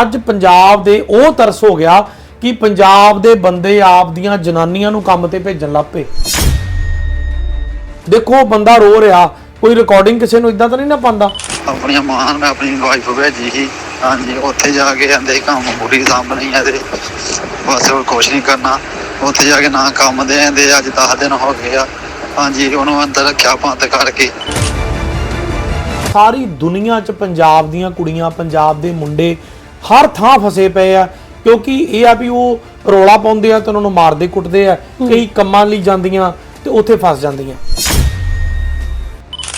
ਅੱਜ ਪੰਜਾਬ ਦੇ ਉਹ ਤਰਸ ਹੋ ਗਿਆ ਕਿ ਪੰਜਾਬ ਦੇ ਬੰਦੇ ਆਪ ਦੀਆਂ ਜਨਾਨੀਆਂ ਨੂੰ ਕੰਮ ਤੇ ਭੇਜਣ ਲੱਗ ਪਏ। ਦੇਖੋ ਬੰਦਾ ਰੋ ਰਿਹਾ ਕੋਈ ਰਿਕਾਰਡਿੰਗ ਕਿਸੇ ਨੂੰ ਇਦਾਂ ਤਾਂ ਨਹੀਂ ਨਾ ਪਾਉਂਦਾ? ਆਪਣੀਆਂ ਮਾਂ ਮੈਂ ਆਪਣੀ ਵਾਈਫ ਭੇਜੀ ਸੀ। ਹਾਂਜੀ ਉੱਥੇ ਜਾ ਕੇ ਕਹਿੰਦੇ ਕੰਮ ਪੂਰੀ ਸਾਂਭਣੀ ਹੈ ਤੇ ਬਸ ਹੋਰ ਕੁਛ ਨਹੀਂ ਕਰਨਾ। ਉੱਥੇ ਜਾ ਕੇ ਨਾ ਕੰਮ ਦੇ ਆਂਦੇ ਅੱਜ 10 ਦਿਨ ਹੋ ਗਏ ਆ। ਹਾਂਜੀ ਉਹਨੂੰ ਅੰਦਰ ਰੱਖਿਆ ਬੰਦ ਕਰਕੇ। ਸਾਰੀ ਦੁਨੀਆ 'ਚ ਪੰਜਾਬ ਦੀਆਂ ਕੁੜੀਆਂ ਪੰਜਾਬ ਦੇ ਮੁੰਡੇ ਹਰ ਥਾਂ ਫਸੇ ਪਏ ਆ ਕਿਉਂਕਿ ਇਹ ਆ ਵੀ ਉਹ ਰੋਲਾ ਪਾਉਂਦੇ ਆ ਤੇ ਉਹਨਾਂ ਨੂੰ ਮਾਰਦੇ ਕੁੱਟਦੇ ਆ ਕਈ ਕੰਮਾਂ ਲਈ ਜਾਂਦੀਆਂ ਤੇ ਉੱਥੇ ਫਸ ਜਾਂਦੀਆਂ।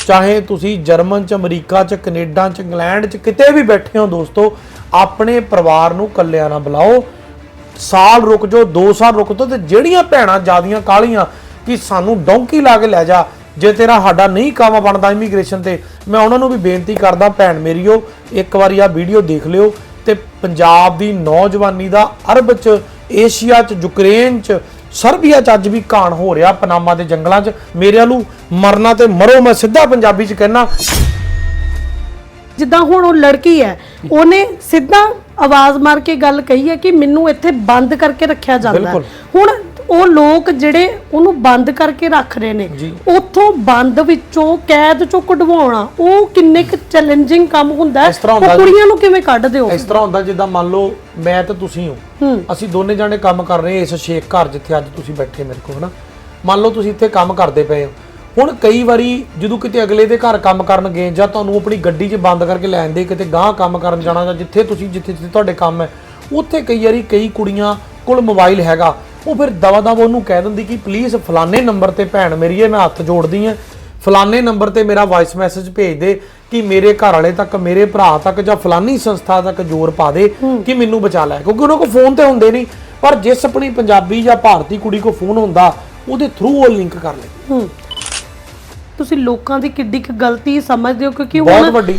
ਚਾਹੇ ਤੁਸੀਂ ਜਰਮਨ ਚ ਅਮਰੀਕਾ ਚ ਕੈਨੇਡਾ ਚ ਇੰਗਲੈਂਡ ਚ ਕਿਤੇ ਵੀ ਬੈਠੇ ਹੋ ਦੋਸਤੋ ਆਪਣੇ ਪਰਿਵਾਰ ਨੂੰ ਕੱਲਿਆਂ ਨਾ ਬੁਲਾਓ। ਸਾਲ ਰੁਕ ਜਾਓ 2 ਸਾਲ ਰੁਕ ਜਾਓ ਤੇ ਜਿਹੜੀਆਂ ਭੈਣਾਂ ਜਿਆਦੀਆਂ ਕਾਲੀਆਂ ਕਿ ਸਾਨੂੰ ਡੌਂਕੀ ਲਾ ਕੇ ਲੈ ਜਾ ਜੇ ਤੇਰਾ ਸਾਡਾ ਨਹੀਂ ਕੰਮ ਬਣਦਾ ਇਮੀਗ੍ਰੇਸ਼ਨ ਤੇ ਮੈਂ ਉਹਨਾਂ ਨੂੰ ਵੀ ਬੇਨਤੀ ਕਰਦਾ ਭੈਣ ਮੇਰੀਓ ਇੱਕ ਵਾਰੀ ਆ ਵੀਡੀਓ ਦੇਖ ਲਿਓ। ਤੇ ਪੰਜਾਬ ਦੀ ਨੌਜਵਾਨੀ ਦਾ ਅਰਬ ਚ ਏਸ਼ੀਆ ਚ ਯੂਕਰੇਨ ਚ ਸਰਬੀਆ ਚ ਅੱਜ ਵੀ ਕਾਣ ਹੋ ਰਿਹਾ ਪਨਾਮਾ ਦੇ ਜੰਗਲਾਂ ਚ। ਮੇਰੇ ਵੱਲੋਂ ਮਰਨਾ ਤੇ ਮਰੋ ਮੈਂ ਸਿੱਧਾ ਪੰਜਾਬੀ ਚ ਕਹਿਣਾ ਜਿੱਦਾਂ ਹੁਣ ਉਹ ਲੜਕੀ ਹੈ ਉਹਨੇ ਸਿੱਧਾ ਆਵਾਜ਼ ਮਾਰ ਕੇ ਗੱਲ ਕਹੀ ਹੈ ਕਿ ਮੈਨੂੰ ਇੱਥੇ ਬੰਦ ਕਰਕੇ ਰੱਖਿਆ ਜਾਂਦਾ। ਹੁਣ ਉਹ ਲੋਕ ਜਿਹੜੇ ਉਹਨੂੰ ਬੰਦ ਕਰਕੇ ਰੱਖ ਰਹੇ ਨੇ। ਉੱਥੋਂ ਬੰਦ ਵਿੱਚੋਂ ਕੈਦ ਚੋਂ ਕਢਵਾਉਣਾ ਉਹ ਕਿੰਨੇ ਕੁ ਚੈਲੰਜਿੰਗ ਕੰਮ ਹੁੰਦਾ ਹੈ। ਉਹ। ਕੁੜੀਆਂ ਨੂੰ ਕਿਵੇਂ ਕੱਢ ਦਿਓ? ਇਸ ਤਰ੍ਹਾਂ ਹੁੰਦਾ ਜਿੱਦਾਂ ਮੰਨ ਲਓ ਮੈਂ ਤੇ ਤੁਸੀਂ ਹੋ। ਹੂੰ। ਅਸੀਂ ਦੋਨੇ ਜਾਣੇ ਕੰਮ ਕਰ ਰਹੇ ਇਸ ਸ਼ੇਖ ਘਰ ਜਿੱਥੇ ਅੱਜ ਤੁਸੀਂ ਬੈਠੇ ਮੇਰੇ ਕੋਲ ਹਨਾ। ਮੰਨ ਲਓ ਤੁਸੀਂ ਇੱਥੇ ਕੰਮ ਕਰਦੇ ਪਏ ਹੋ। ਹੁਣ ਕਈ ਵਾਰੀ ਜਦੋਂ ਕਿਤੇ ਅਗਲੇ ਦੇ ਘਰ ਕੰਮ ਕਰਨ ਗਏ ਜਾਂ ਤੁਹਾਨੂੰ ਆਪਣੀ ਗੱਡੀ 'ਚ ਬੰਦ ਕਰਕੇ ਲੈ ਆਂਦੇ ਕਿਤੇ ਗਾਂਹ ਕੰਮ ਕਰਨ ਜਾਣਾ ਜਾਂ ਜਿੱਥੇ ਤੁਸੀਂ ਜਿੱਥੇ ਜਿੱਥੇ ਤੁਹਾਡੇ ਕੰਮ ਹੈ ਉੱਥੇ ਕਈ ਵਾਰੀ ਕਈ ਕੁੜੀਆਂ ਕੋਲ ਮੋਬਾਈਲ ਹੈਗਾ। ਉਹ ਫਿਰ ਦਵਾ ਦਵਾ ਉਹਨੂੰ ਕਹਿ ਦਿੰਦੀ ਕਿ ਪਲੀਜ਼ ਫਲਾਣੇ ਨੰਬਰ ਤੇ ਭੈਣ ਮੇਰੀ ਇਹ ਮੈਂ ਹੱਥ ਜੋੜਦੀ ਆ ਫਲਾਣੇ ਨੰਬਰ ਤੇ ਮੇਰਾ ਵਾਇਸ ਮੈਸੇਜ ਭੇਜ ਦੇ ਕਿ ਮੇਰੇ ਘਰ ਵਾਲੇ ਤੱਕ ਮੇਰੇ ਭਰਾ ਤੱਕ ਜਾਂ ਫਲਾਨੀ ਸੰਸਥਾ ਤੱਕ ਜ਼ੋਰ ਪਾ ਦੇ ਕਿ ਮੈਨੂੰ ਬਚਾ ਲੈ। ਕਿਉਂਕਿ ਉਹਨਾਂ ਕੋਲ ਫੋਨ ਤੇ ਹੁੰਦੇ ਨਹੀਂ। ਪਰ ਜਿਸ ਆਪਣੀ ਪੰਜਾਬੀ ਜਾਂ ਭਾਰਤੀ ਕੁੜੀ ਕੋਲ ਫੋਨ ਹੁੰਦਾ ਉਹਦੇ ਥਰੂ ਉਹ ਲਿੰਕ ਕਰ ਲੈ। ਹੂੰ। ਤੁਸੀਂ ਲੋਕਾਂ ਦੀ ਕਿੱਡੀ ਕੁ ਗਲਤੀ ਸਮਝਦੇ ਹੋ ਕਿਉਂਕਿ ਬਹੁਤ ਹੁਣ ਵੱਡੀ।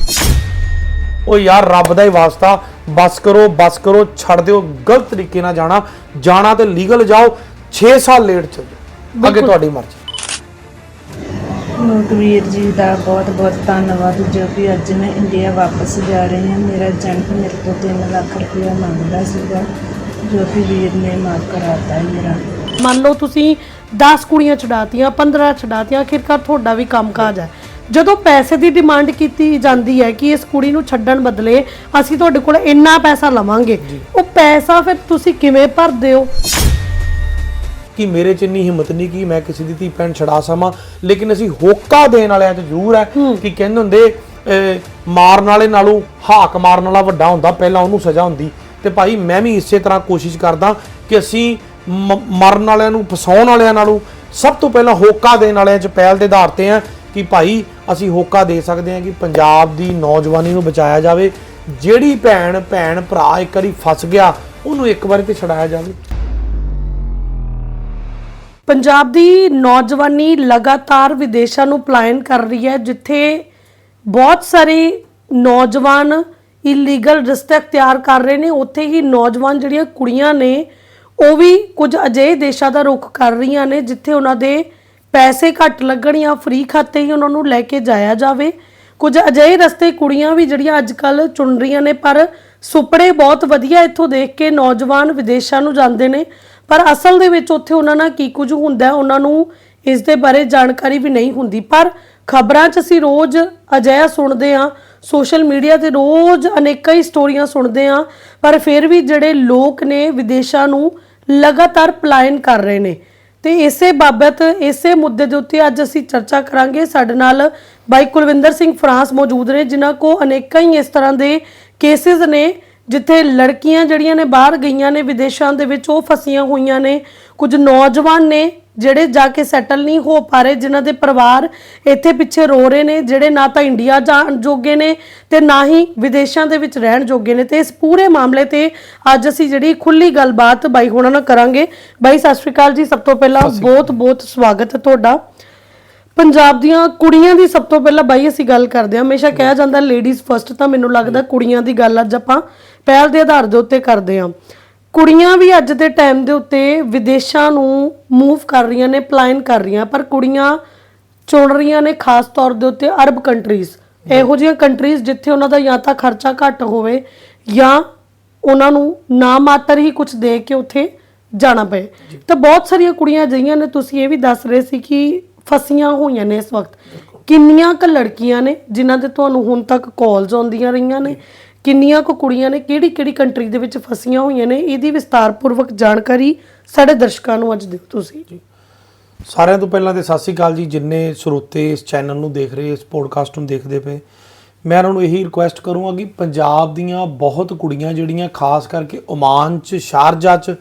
ਉਹ ਯਾਰ ਰੱਬ ਦਾ ਹੀ ਵਾਸਤਾ। ਬਸ ਕਰੋ ਬਸ ਕਰੋ ਛੱਡ ਦਿਓ ਗਲਤ ਤਰੀਕੇ ਨਾਲ ਜਾਣਾ। ਜਾਣਾ ਤੇ ਲੀਗਲ ਜਾਓ 6 ਸਾਲ ਲੇਟ ਚੱਲ ਜਾਓ। ਅੱਗੇ ਤੁਹਾਡੀ ਮਰਜ਼ੀ। ਨੂਤਵੀਰ ਜੀ ਦਾ ਬਹੁਤ ਬਹੁਤ ਧੰਨਵਾਦ ਜੋ ਕਿ ਅੱਜ ਮੈਂ ਇੰਡੀਆ ਵਾਪਸ ਜਾ ਰਹੀ ਹਾਂ। ਮੇਰਾ ਏਜੰਟ ਮੇਰੇ ਤੋਂ 3 ਲੱਖ ਰੁਪਇਆ ਮੰਗਦਾ ਸੀਗਾ ਜੋ ਕਿ ਵੀਰ ਨੇ ਮਾਫ ਕਰਾਤਾ ਹੈ ਮੇਰਾ। ਮੰਨ ਲਓ ਤੁਸੀਂ 10 ਕੁੜੀਆਂ ਛਡਾਤੀਆਂ 15 ਛਡਾਤੀਆਂ ਆਖਿਰਕਾਰ ਤੁਹਾਡਾ ਵੀ ਕੰਮਕਾਜ ਹੈ। ਜਦੋਂ ਪੈਸੇ ਦੀ ਡਿਮਾਂਡ ਕੀਤੀ ਜਾਂਦੀ ਹੈ ਕਿ ਇਸ ਕੁੜੀ ਨੂੰ ਛੱਡਣ ਬਦਲੇ ਅਸੀਂ ਤੁਹਾਡੇ ਕੋਲ ਇੰਨਾ ਪੈਸਾ ਲਵਾਂਗੇ ਉਹ ਪੈਸਾ ਫਿਰ ਤੁਸੀਂ ਕਿਵੇਂ ਭਰਦੇ ਹੋ? ਕਿ ਮੇਰੇ ਚ ਇੰਨੀ ਹਿੰਮਤ ਨਹੀਂ ਕਿ ਮੈਂ ਕਿਸੇ ਦੀ ਧੀ ਭੈਣ ਛਡਾ ਸਮਾਂ ਲੇਕਿਨ ਅਸੀਂ ਹੋਕਾ ਦੇਣ ਵਾਲਿਆਂ ਚ ਜ਼ਰੂਰ ਹੈ ਕਿ ਕਹਿੰਦੇ ਹੁੰਦੇ ਮਾਰਨ ਵਾਲੇ ਨਾਲੋਂ ਹਾਕ ਮਾਰਨ ਵਾਲਾ ਵੱਡਾ ਹੁੰਦਾ ਪਹਿਲਾਂ ਉਹਨੂੰ ਸਜ਼ਾ ਹੁੰਦੀ। ਤੇ ਭਾਈ ਮੈਂ ਵੀ ਇਸੇ ਤਰ੍ਹਾਂ ਕੋਸ਼ਿਸ਼ ਕਰਦਾ ਕਿ ਅਸੀਂ ਮਰਨ ਵਾਲਿਆਂ ਨੂੰ ਫਸਾਉਣ ਵਾਲਿਆਂ ਨਾਲੋਂ ਸਭ ਤੋਂ ਪਹਿਲਾਂ ਹੋਕਾ ਦੇਣ ਵਾਲਿਆਂ ਚ ਪਹਿਲ ਦੇ ਆਧਾਰ ਤੇ ਆ ਕਿ ਭਾਈ ਅਸੀਂ ਹੋਕਾ ਦੇ ਸਕਦੇ ਹਾਂ ਕਿ ਪੰਜਾਬ ਦੀ ਨੌਜਵਾਨੀ ਨੂੰ ਬਚਾਇਆ ਜਾਵੇ। ਜਿਹੜੀ ਭੈਣ ਭੈਣ, ਭਰਾ ਇੱਕ ਵਾਰੀ ਫਸ ਗਿਆ, ਉਹਨੂੰ ਇੱਕ ਵਾਰੀ ਤੇ ਛਡਾਇਆ ਜਾਵੇ। ਪੰਜਾਬ ਦੀ ਨੌਜਵਾਨੀ ਲਗਾਤਾਰ ਵਿਦੇਸ਼ਾਂ ਨੂੰ ਪਲਾਇਨ ਕਰ ਰਹੀ ਹੈ, ਜਿੱਥੇ ਬਹੁਤ ਸਾਰੇ ਨੌਜਵਾਨ ਇਲੀਗਲ ਰਿਸ਼ਤੇ ਤਿਆਰ ਕਰ ਰਹੇ ਨੇ। ਉੱਥੇ ਹੀ ਨੌਜਵਾਨ ਜਿਹੜੀਆਂ ਕੁੜੀਆਂ ਨੇ, ਉਹ ਵੀ ਕੁਝ ਅਜਿਹੇ ਦੇਸ਼ਾਂ ਦਾ ਰੁਖ ਕਰ ਰਹੀਆਂ ਨੇ, ਜਿੱਥੇ ਉਹਨਾਂ ਦੇ ਪੈਸੇ ਘੱਟ ਲੱਗਣ ਜਾਂ ਫ੍ਰੀ ਖਾਤੇ ਹੀ ਉਹਨਾਂ ਨੂੰ ਲੈ ਕੇ ਜਾਇਆ ਜਾਵੇ। ਕੁਝ ਅਜਿਹੇ ਰਸਤੇ ਕੁੜੀਆਂ ਵੀ ਜਿਹੜੀਆਂ ਅੱਜ ਕੱਲ ਚੁਣ ਰਹੀਆਂ ਨੇ, ਪਰ ਸੁਪਨੇ ਬਹੁਤ ਵਧੀਆ ਇੱਥੋਂ ਦੇਖ ਕੇ ਨੌਜਵਾਨ ਵਿਦੇਸ਼ਾਂ ਨੂੰ ਜਾਂਦੇ ਨੇ। ਪਰ ਅਸਲ ਦੇ ਵਿੱਚ ਉੱਥੇ ਉਹਨਾਂ ਨਾਲ ਕੀ ਕੁਝ ਹੁੰਦਾ, ਉਹਨਾਂ ਨੂੰ ਇਸ ਦੇ ਬਾਰੇ ਜਾਣਕਾਰੀ ਵੀ ਨਹੀਂ ਹੁੰਦੀ। ਪਰ ਖਬਰਾਂ 'ਚ ਅਸੀਂ ਰੋਜ਼ ਅਜਿਹਾ ਸੁਣਦੇ ਹਾਂ, ਸੋਸ਼ਲ ਮੀਡੀਆ ਤੇ ਰੋਜ਼ ਅਨੇਕਾਂ ਹੀ ਸਟੋਰੀਆਂ ਸੁਣਦੇ ਹਾਂ, ਪਰ ਫਿਰ ਵੀ ਜਿਹੜੇ ਲੋਕ ਨੇ ਵਿਦੇਸ਼ਾਂ ਨੂੰ ਲਗਾਤਾਰ ਪਲਾਇਨ ਕਰ ਰਹੇ ਨੇ। ਤੇ ਇਸੇ ਬਾਬਤ, ਇਸੇ ਮੁੱਦੇ ਦੇ ਉੱਤੇ ਅੱਜ ਅਸੀਂ ਚਰਚਾ ਕਰਾਂਗੇ। ਸਾਡੇ ਨਾਲ ਬਾਈ ਕੁਲਵਿੰਦਰ ਸਿੰਘ ਫਰਾਂਸ ਮੌਜੂਦ ਨੇ, ਜਿਨ੍ਹਾਂ ਕੋ ਅਨੇਕਾਂ ਹੀ ਇਸ ਤਰ੍ਹਾਂ ਦੇ ਕੇਸਿਸ ਨੇ, ਜਿੱਥੇ ਲੜਕੀਆਂ ਜਿਹੜੀਆਂ ਨੇ ਬਾਹਰ ਗਈਆਂ ਨੇ ਵਿਦੇਸ਼ਾਂ ਦੇ ਵਿੱਚ, ਉਹ ਫਸੀਆਂ ਹੋਈਆਂ ਨੇ। ਕੁਝ ਨੌਜਵਾਨ ਨੇ ਜਿਹੜੇ ਜਾ ਕੇ ਸੈਟਲ ਨਹੀਂ ਹੋ ਪਾ ਰਹੇ ਜਿਨ੍ਹਾਂ ਦੇ ਪਰਿਵਾਰ ਇੱਥੇ ਪਿੱਛੇ ਰੋ ਰਹੇ ਨੇ ਜਿਹੜੇ ਨਾ ਤਾਂ ਇੰਡੀਆ ਜਾਣ ਜੋਗੇ ਨੇ ਤੇ ਨਾ ਹੀ ਵਿਦੇਸ਼ਾਂ ਦੇ ਵਿੱਚ ਰਹਿਣ ਜੋਗੇ ਨੇ। ਤੇ ਇਸ ਪੂਰੇ ਮਾਮਲੇ ਤੇ ਅੱਜ ਅਸੀਂ ਜਿਹੜੀ ਖੁੱਲੀ ਗੱਲਬਾਤ ਬਾਈ ਹੋਣਾ ਨਾਲ ਕਰਾਂਗੇ। ਬਾਈ ਸਤਿ ਸ਼੍ਰੀ ਅਕਾਲ ਜੀ। ਸਭ ਤੋਂ ਪਹਿਲਾਂ ਬਹੁਤ ਬਹੁਤ ਸਵਾਗਤ ਹੈ ਤੁਹਾਡਾ। ਪੰਜਾਬ ਦੀਆਂ ਕੁੜੀਆਂ ਦੀ ਸਭ ਤੋਂ ਪਹਿਲਾਂ ਬਾਈ ਅਸੀਂ ਗੱਲ ਕਰਦੇ ਹਾਂ। ਹਮੇਸ਼ਾ ਕਿਹਾ ਜਾਂਦਾ ਲੇਡੀਜ਼ ਫਰਸਟ ਤਾਂ ਮੈਨੂੰ ਲੱਗਦਾ ਕੁੜੀਆਂ ਦੀ ਗੱਲ ਅੱਜ ਆਪਾਂ ਪਹਿਲ ਦੇ ਆਧਾਰ ਦੇ ਉੱਤੇ ਕਰਦੇ ਹਾਂ। ਕੁੜੀਆਂ ਵੀ ਅੱਜ ਦੇ ਟਾਈਮ ਦੇ ਉੱਤੇ ਵਿਦੇਸ਼ਾਂ ਨੂੰ ਮੂਵ ਕਰ ਰਹੀਆਂ ਨੇ ਪਲਾਨ ਕਰ ਰਹੀਆਂ ਪਰ ਕੁੜੀਆਂ ਚੁਣ ਰਹੀਆਂ ਨੇ ਖਾਸ ਤੌਰ ਦੇ ਉੱਤੇ ਅਰਬ ਕੰਟਰੀਜ਼ ਇਹੋ ਜਿਹੀਆਂ ਕੰਟਰੀਜ਼ ਜਿੱਥੇ ਉਹਨਾਂ ਦਾ ਜਾਂ ਤਾਂ ਖਰਚਾ ਘੱਟ ਹੋਵੇ ਜਾਂ ਉਹਨਾਂ ਨੂੰ ਨਾ ਮਾਤਰ ਹੀ ਕੁਝ ਦੇ ਕੇ ਉੱਥੇ ਜਾਣਾ ਪਏ। ਤਾਂ ਬਹੁਤ ਸਾਰੀਆਂ ਕੁੜੀਆਂ ਅਜਿਹੀਆਂ ਨੇ ਤੁਸੀਂ ਇਹ ਵੀ ਦੱਸ ਰਹੇ ਸੀ ਕਿ ਫਸੀਆਂ ਹੋਈਆਂ ਨੇ ਇਸ ਵਕਤ। ਕਿੰਨੀਆਂ ਕੁ ਲੜਕੀਆਂ ਨੇ ਜਿਨ੍ਹਾਂ ਦੇ ਤੁਹਾਨੂੰ ਹੁਣ ਤੱਕ ਕਾਲਸ ਆਉਂਦੀਆਂ ਰਹੀਆਂ ਨੇ? ਕਿੰਨੀਆਂ ਕੁ ਕੁੜੀਆਂ ਨੇ, ਕਿਹੜੀ ਕਿਹੜੀ ਕੰਟਰੀ ਦੇ ਵਿੱਚ ਫਸੀਆਂ ਹੋਈਆਂ ਨੇ, ਇਹਦੀ ਵਿਸਤਾਰਪੂਰਵਕ ਜਾਣਕਾਰੀ ਸਾਡੇ ਦਰਸ਼ਕਾਂ ਨੂੰ ਅੱਜ ਦਿਓ ਤੁਸੀਂ। ਸਾਰਿਆਂ ਤੋਂ ਪਹਿਲਾਂ ਤੇ ਸਤਿ ਸ੍ਰੀ ਅਕਾਲ ਜੀ, ਜਿੰਨੇ ਸਰੋਤੇ ਇਸ ਚੈਨਲ ਨੂੰ ਦੇਖ ਰਹੇ, ਇਸ ਪੋਡਕਾਸਟ ਨੂੰ ਦੇਖਦੇ ਪਏ, ਮੈਂ ਉਹਨਾਂ ਨੂੰ ਇਹੀ ਰਿਕੁਐਸਟ ਕਰੂੰਗਾ ਕਿ ਪੰਜਾਬ ਦੀਆਂ ਬਹੁਤ ਕੁੜੀਆਂ ਜਿਹੜੀਆਂ, ਖਾਸ ਕਰਕੇ ਓਮਾਨ 'ਚ, ਸ਼ਾਰਜਾ 'ਚ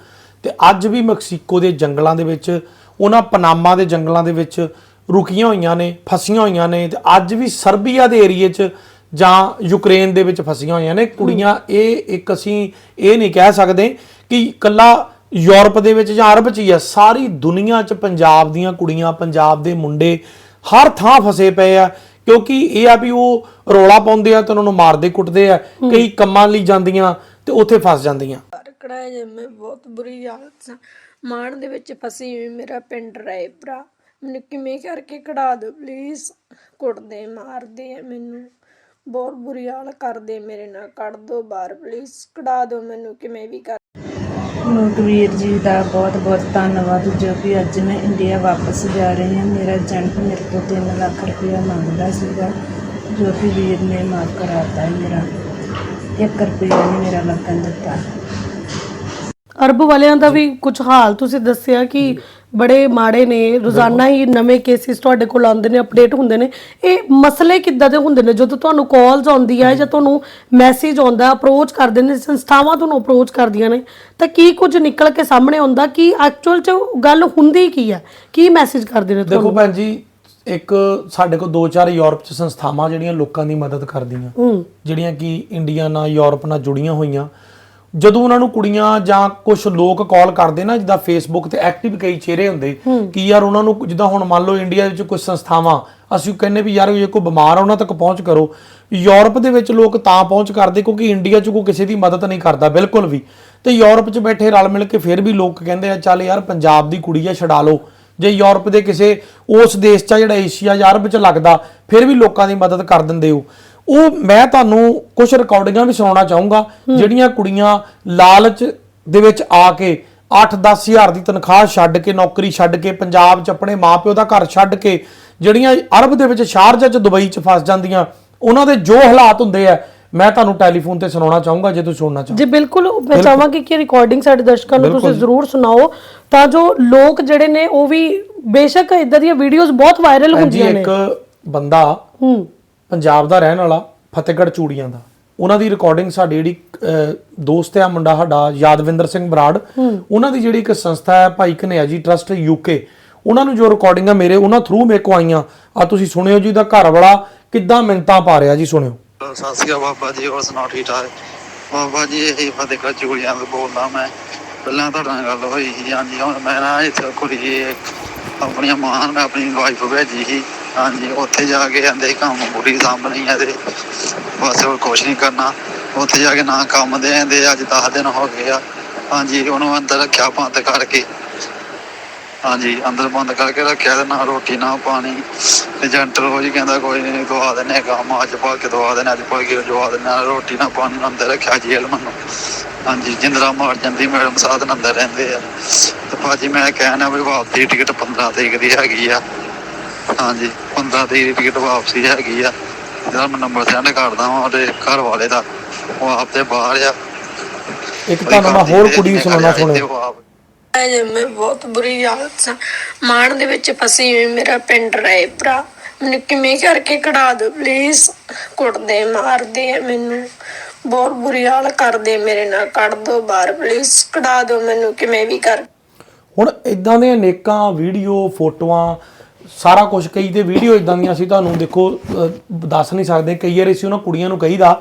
ਤੇ ਅੱਜ ਵੀ ਮੈਕਸੀਕੋ ਦੇ ਜੰਗਲਾਂ ਦੇ ਵਿੱਚ, ਉਹਨਾਂ ਪਨਾਮਾ ਦੇ ਜੰਗਲਾਂ ਦੇ ਵਿੱਚ ਰੁਕੀਆਂ ਹੋਈਆਂ ਨੇ, ਫਸੀਆਂ ਹੋਈਆਂ ਨੇ ਤੇ ਅੱਜ ਵੀ ਸਰਬੀਆ ਦੇ ਏਰੀਏ 'ਚ ਜਾਂ ਯੂਕਰੇਨ ਦੇ ਵਿੱਚ ਫਸੀਆਂ ਹੋਈਆਂ ਨੇ ਕੁੜੀਆਂ ਇਹ ਇੱਕ ਅਸੀਂ ਇਹ ਨਹੀਂ ਕਹਿ ਸਕਦੇ ਕਿ ਇਕੱਲਾ ਯੂਰਪ ਦੇ ਵਿੱਚ ਜਾਂ ਅਰਬ 'ਚ ਹੀ ਆ ਸਾਰੀ ਦੁਨੀਆ 'ਚ ਪੰਜਾਬ ਦੀਆਂ ਕੁੜੀਆਂ ਪੰਜਾਬ ਦੇ ਮੁੰਡੇ ਹਰ ਥਾਂ ਫਸੇ ਪਏ ਆ ਕਿਉਂਕਿ ਇਹ ਆ ਵੀ ਉਹ ਰੋਲਾ ਪਾਉਂਦੇ ਆ ਤੇ ਉਹਨਾਂ ਨੂੰ ਮਾਰਦੇ ਕੁੱਟਦੇ ਆ ਕਈ ਕੰਮਾਂ ਲਈ ਜਾਂਦੀਆਂ ਤੇ ਉੱਥੇ ਫਸ ਜਾਂਦੀਆਂ। ਕੜਾਏ ਜੇ ਮੈਂ ਬਹੁਤ ਬੁਰੀ ਹਾਲਤ ਸਾਂ। ਮਾਣ ਦੇ ਵਿੱਚ ਫਸੀ ਹੋਈ ਮੇਰਾ ਪਿੰਡ ਰਾਏਪੁਰਾ ਮੈਨੂੰ ਕਿਵੇਂ ਕਰਕੇ ਕਢਾ ਦਿਓ ਪਲੀਜ਼ ਕੁੱਟਦੇ ਮਾਰਦੇ ਆ ਮੈਨੂੰ। ਬਹੁਤ ਬੁਰੀ ਹਾਲ ਕਰਦੇ ਮੇਰੇ ਨਾਲ। ਕੱਢ ਦਿਓ ਬਾਹਰ ਪਲੀਜ਼ ਕਢਾ ਦਿਓ ਮੈਨੂੰ ਕਿਵੇਂ ਵੀ ਕਰ। ਮੁਖਬੀਰ ਜੀ ਦਾ ਬਹੁਤ ਬਹੁਤ ਧੰਨਵਾਦ ਜੋ ਕਿ ਅੱਜ ਮੈਂ ਇੰਡੀਆ ਵਾਪਸ ਜਾ ਰਹੀ ਹਾਂ। ਮੇਰਾ ਏਜੰਟ ਮੇਰੇ ਤੋਂ 3 ਲੱਖ ਰੁਪਇਆ ਮੰਗਦਾ ਸੀਗਾ ਜੋ ਕਿ ਵੀਰ ਨੇ ਮਾਫ ਕਰਾਤਾ ਹੈ ਮੇਰਾ। 1 ਰੁਪਇਆ ਨਹੀਂ ਮੇਰਾ ਲੱਗਣ ਦਿੱਤਾ। ਅਰਬ ਵਾਲਿਆਂ ਦਾ ਵੀ ਕੁਝ ਹਾਲ ਤੁਸੀਂ ਦੱਸਿਆ ਕਿ ਬੜੇ ਮਾੜੇ ਨੇ ਰੋਜ਼ਾਨਾ ਹੀ ਨਵੇਂ ਕੇਸਿਸ ਤੁਹਾਡੇ ਕੋਲ ਆਉਂਦੇ ਨੇ ਅਪਡੇਟ ਹੁੰਦੇ ਨੇ। ਇਹ ਮਸਲੇ ਕਿੱਦਾਂ ਦੇ ਹੁੰਦੇ ਨੇ? ਜਦੋਂ ਤੁਹਾਨੂੰ ਕਾਲਸ ਆਉਂਦੀ ਹੈ ਜਾਂ ਤੁਹਾਨੂੰ ਮੈਸੇਜ ਆਉਂਦਾ ਅਪਰੋਚ ਕਰਦੇ ਨੇ ਸੰਸਥਾਵਾਂ ਤੁਹਾਨੂੰ ਅਪਰੋਚ ਕਰਦੀਆਂ ਨੇ ਤਾਂ ਕੀ ਕੁਝ ਨਿਕਲ ਕੇ ਸਾਹਮਣੇ ਆਉਂਦਾ? ਕਿ ਐਕਚੁਅਲ 'ਚ ਗੱਲ ਹੁੰਦੀ ਕੀ ਹੈ ਕੀ ਮੈਸੇਜ ਕਰਦੇ ਨੇ ਦੇਖੋ ਭੈਣ ਜੀ ਇੱਕ ਸਾਡੇ ਕੋਲ ਦੋ ਚਾਰ ਯੂਰਪ 'ਚ ਸੰਸਥਾਵਾਂ ਜਿਹੜੀਆਂ ਲੋਕਾਂ ਦੀ ਮਦਦ ਕਰਦੀਆਂ। ਜਿਹੜੀਆਂ ਕਿ ਇੰਡੀਆ ਨਾਲ ਯੂਰਪ ਨਾਲ ਜੁੜੀਆਂ ਹੋਈਆਂ। ਜਦੋਂ ਉਹਨਾਂ ਨੂੰ ਕੁੜੀਆਂ ਜਾਂ ਕੁਝ ਲੋਕ ਕਾਲ ਕਰਦੇ ਨਾ ਜਿੱਦਾਂ ਫੇਸਬੁੱਕ ਤੇ ਐਕਟਿਵ ਕਈ ਚਿਹਰੇ ਹੁੰਦੇ ਕਿ ਯਾਰ ਉਹਨਾਂ ਨੂੰ ਜਿੱਦਾਂ ਹੁਣ ਮੰਨ ਲਓ ਇੰਡੀਆ ਵਿੱਚ ਕੁਝ ਸੰਸਥਾਵਾਂ ਅਸੀਂ ਕਹਿੰਨੇ ਵੀ ਯਾਰ ਜੇ ਕੋਈ ਬਿਮਾਰ ਆ ਉਹਨਾਂ ਤੱਕ ਪਹੁੰਚ ਕਰੋ। ਯੂਰਪ ਦੇ ਵਿੱਚ ਲੋਕ ਤਾਂ ਪਹੁੰਚ ਕਰਦੇ ਕਿਉਂਕਿ ਇੰਡੀਆ 'ਚ ਕੋਈ ਕਿਸੇ ਦੀ ਮਦਦ ਨਹੀਂ ਕਰਦਾ ਬਿਲਕੁਲ ਵੀ। ਤੇ ਯੂਰਪ 'ਚ ਬੈਠੇ ਰਲ ਮਿਲ ਕੇ ਫਿਰ ਵੀ ਲੋਕ ਕਹਿੰਦੇ ਆ ਚੱਲ ਯਾਰ ਪੰਜਾਬ ਦੀ ਕੁੜੀ ਆ ਛਡਾ ਲਓ। ਜੇ ਯੂਰਪ ਦੇ ਕਿਸੇ ਉਸ ਦੇਸ਼ 'ਚ ਜਿਹੜਾ ਏਸ਼ੀਆ ਜਾਂ ਅਰਬ 'ਚ ਲੱਗਦਾ ਫਿਰ ਵੀ ਲੋਕਾਂ ਦੀ ਮਦਦ ਕਰ ਦਿੰਦੇ ਹੋ। ਉਹ ਮੈਂ ਤੁਹਾਨੂੰ ਕੁਝ ਰਿਕਾਰਡਿੰਗਾਂ ਵੀ ਸੁਣਾਉਣਾ ਚਾਹੂੰਗਾ ਜਿਹੜੀਆਂ ਕੁੜੀਆਂ ਲਾਲਚ ਦੇ ਵਿੱਚ ਆ ਕੇ 8-10 ਹਜ਼ਾਰ ਦੀ ਤਨਖਾਹ ਛੱਡ ਕੇ ਨੌਕਰੀ ਛੱਡ ਕੇ ਪੰਜਾਬ 'ਚ ਆਪਣੇ ਮਾਪਿਓ ਦਾ ਘਰ ਛੱਡ ਕੇ ਜਿਹੜੀਆਂ ਅਰਬ ਦੇ ਵਿੱਚ ਸ਼ਾਰਜਾ 'ਚ ਦੁਬਈ 'ਚ ਫਸ ਜਾਂਦੀਆਂ ਉਹਨਾਂ ਦੇ ਜੋ ਹਾਲਾਤ ਹੁੰਦੇ ਆ ਮੈਂ ਤੁਹਾਨੂੰ ਟੈਲੀਫੋਨ ਤੇ ਸੁਣਾਉਣਾ ਚਾਹੂੰਗਾ ਜੇ ਤੁਸੀਂ ਸੁਣਨਾ ਚਾਹੋ। ਜੀ ਬਿਲਕੁਲ ਮੈਂ ਚਾਹਾਂਗੀ ਕਿ ਰਿਕਾਰਡਿੰਗ ਸਾਡੇ ਦਰਸ਼ਕਾਂ ਨੂੰ ਤੁਸੀਂ ਜ਼ਰੂਰ ਸੁਣਾਓ ਤਾਂ ਜੋ ਲੋਕ ਜਿਹੜੇ ਨੇ ਉਹ ਵੀ ਬੇਸ਼ੱਕ ਇਦਾਂ ਦੀਆਂ ਵੀਡੀਓਜ਼ ਬਹੁਤ ਵਾਇਰਲ ਹੁੰਦੀਆਂ ਨੇ। ਇੱਕ ਬੰਦਾ ਹੂੰ। ਪੰਜਾਬ ਦਾ ਰਹਿਣ ਵਾਲਾ ਫਤਿਹਗੜ੍ਹ ਚੂੜੀਆਂ ਦਾ। ਉਹਨਾਂ ਦੀ ਰਿਕਾਰਡਿੰਗ ਸਾਡੀ ਜਿਹੜੀ ਦੋਸਤ ਆ ਮੁੰਡਾ ਸਾਡਾ ਯਾਦਵਿੰਦਰ ਸਿੰਘ ਬਰਾੜ ਉਹਨਾਂ ਦੀ ਜਿਹੜੀ ਇੱਕ ਸੰਸਥਾ ਹੈ ਭਾਈ ਕਨਿਆ ਜੀ ਟਰਸਟ ਯੂਕੇ ਉਹਨਾਂ ਨੂੰ ਜੋ ਰਿਕਾਰਡਿੰਗਾਂ ਮੇਰੇ ਉਹਨਾਂ ਥਰੂ ਮੇਰੇ ਕੋ ਆਈਆਂ। ਆ ਤੁਸੀਂ ਸੁਣਿਓ ਜੀ ਦਾ ਘਰ ਵਾਲਾ ਕਿੱਦਾਂ ਮਿੰਤਾਂ ਪਾ ਰਿਹਾ ਜੀ ਸੁਣਿਓ। ਸਤਿ ਸ਼੍ਰੀ ਅਕਾਲ ਬਾਬਾ ਜੀ ਹੋਰ ਸੁਣਾਓ ਠੀਕ ਠਾਕ? ਬਾਬਾ ਜੀ ਇਹ ਫਤਿਹਗੜ੍ਹ ਚੂੜੀਆਂ ਤੋਂ ਬੋਲਦਾ ਮੈਂ। ਪਹਿਲਾਂ ਤੁਹਾਡੇ ਨਾਲ ਗੱਲ ਹੋਈ ਸੀ ਹਾਂਜੀ ਹੁਣ ਮੈਂ ਨਾ ਇੱਥੇ ਕੁੜੀ ਆਪਣੀਆਂ ਮਾਂ ਮੈਂ ਆਪਣੀ ਵਾਈਫ ਭੇਜੀ ਸੀ। ਹਾਂਜੀ, ਉੱਥੇ ਜਾ ਕੇ ਕਹਿੰਦੇ ਕੰਮ ਪੂਰੀ ਸਾਹਮਣੇ ਆ ਤੇ ਬਸ ਹੋਰ ਕੁਛ ਨਹੀਂ ਕਰਨਾ। ਉੱਥੇ ਜਾ ਕੇ ਨਾ ਕੰਮ ਦੇ ਆਂਦੇ ਅੱਜ 10 ਦਿਨ ਹੋ ਗਏ ਆ। ਹਾਂਜੀ, ਉਹਨੂੰ ਅੰਦਰ ਰੱਖਿਆ ਬੰਦ ਕਰਕੇ। ਹਾਂਜੀ, ਅੰਦਰ ਬੰਦ ਕਰਕੇ ਰੱਖਿਆ ਤੇ ਨਾ ਰੋਟੀ, ਨਾ ਪਾਣੀ। ਤੇ ਏਜੰਟ ਰੋਜ਼ ਕਹਿੰਦਾ ਕੋਈ ਨਹੀਂ ਦਵਾ ਦਿੰਨੇ ਕੰਮ, ਅੱਜ ਪਾ ਕੇ ਦਵਾ ਦੇਣਾ ਅੱਜ ਪਾ ਕੇ ਦਵਾ ਦੇਣਾ ਰੋਟੀ, ਨਾ ਪਾਣੀ ਨੂੰ ਅੰਦਰ ਰੱਖਿਆ ਜੇਲ੍ਹ ਮੈਨੂੰ। ਹਾਂਜੀ, ਜਿੰਦਰਾ ਮਾਰ ਜਾਂਦੀ, ਮੈਡਮ ਸਾਧ ਨਾਲ ਅੰਦਰ ਰਹਿੰਦੇ ਆ। ਭਾਜੀ ਮੈਂ ਕਹਿਣਾ ਵੀ ਵਾਪਸੀ ਦੀ ਟਿਕਟ 15 ਤਰੀਕ ਦੀ ਹੈਗੀ ਆ। ਹਾਂਜੀ 15 ਤਰੀਕ ਦੀ ਟਿਕਟ ਵਾਪਸੀ ਹੈਗੀ ਆ। ਜਿਹੜਾ ਮੈਂ ਨੰਬਰ ਸੈਂਡ ਕਰਦਾ ਵਾਂ ਉਹਦੇ ਘਰ ਵਾਲੇ ਦਾ ਉਹ ਆਪ ਤੇ ਬਾਹਰ ਆ। ਇੱਕ ਤੁਹਾਨੂੰ ਮੈਂ ਹੋਰ ਕੁੜੀ ਸੁਣਾਉਣਾ ਤੇ ਸੁਣਿਓ ਉਹ ਆਪ ਕੜਾਏ ਜੇ ਮੈਂ ਬਹੁਤ ਬੁਰੀ ਹਾਲਤ ਸਾਂ। ਮਾਣ ਦੇ ਵਿੱਚ ਫਸੀ ਹੋਈ ਮੇਰਾ ਪਿੰਡ ਰਾਏਪੁਰਾ ਮੈਨੂੰ ਕਿਵੇਂ ਕਰਕੇ ਕਢਾ ਦਿਓ ਪਲੀਜ਼ ਕੁੱਟਦੇ ਮਾਰਦੇ ਆ ਮੈਨੂੰ। ਬਹੁਤ ਬੁਰੀ ਹਾਲ ਕਰਦੇ ਮੇਰੇ ਨਾਲ। ਕੱਢ ਦਿਓ ਬਾਹਰ ਪਲੀਜ਼ ਕਢਾ ਦਿਓ ਮੈਨੂੰ ਕਿਵੇਂ ਵੀ ਕਰ ਹੁਣ ਇਦਾਂ ਦੇ ਅਨੇਕਾਂ ਵੀਡੀਓ ਫੋਟੋਆਂ ਸਾਰਾ ਕੁਝ ਕਈ ਤੇ ਵੀਡੀਓ ਇਦਾਂ ਦੀਆਂ ਅਸੀਂ ਤੁਹਾਨੂੰ ਦੇਖੋ ਦੱਸ ਨਹੀਂ ਸਕਦੇ। ਕਈ ਵਾਰ ਅਸੀਂ ਉਹਨਾਂ ਕੁੜੀਆਂ ਨੂੰ ਕਹੀਦਾ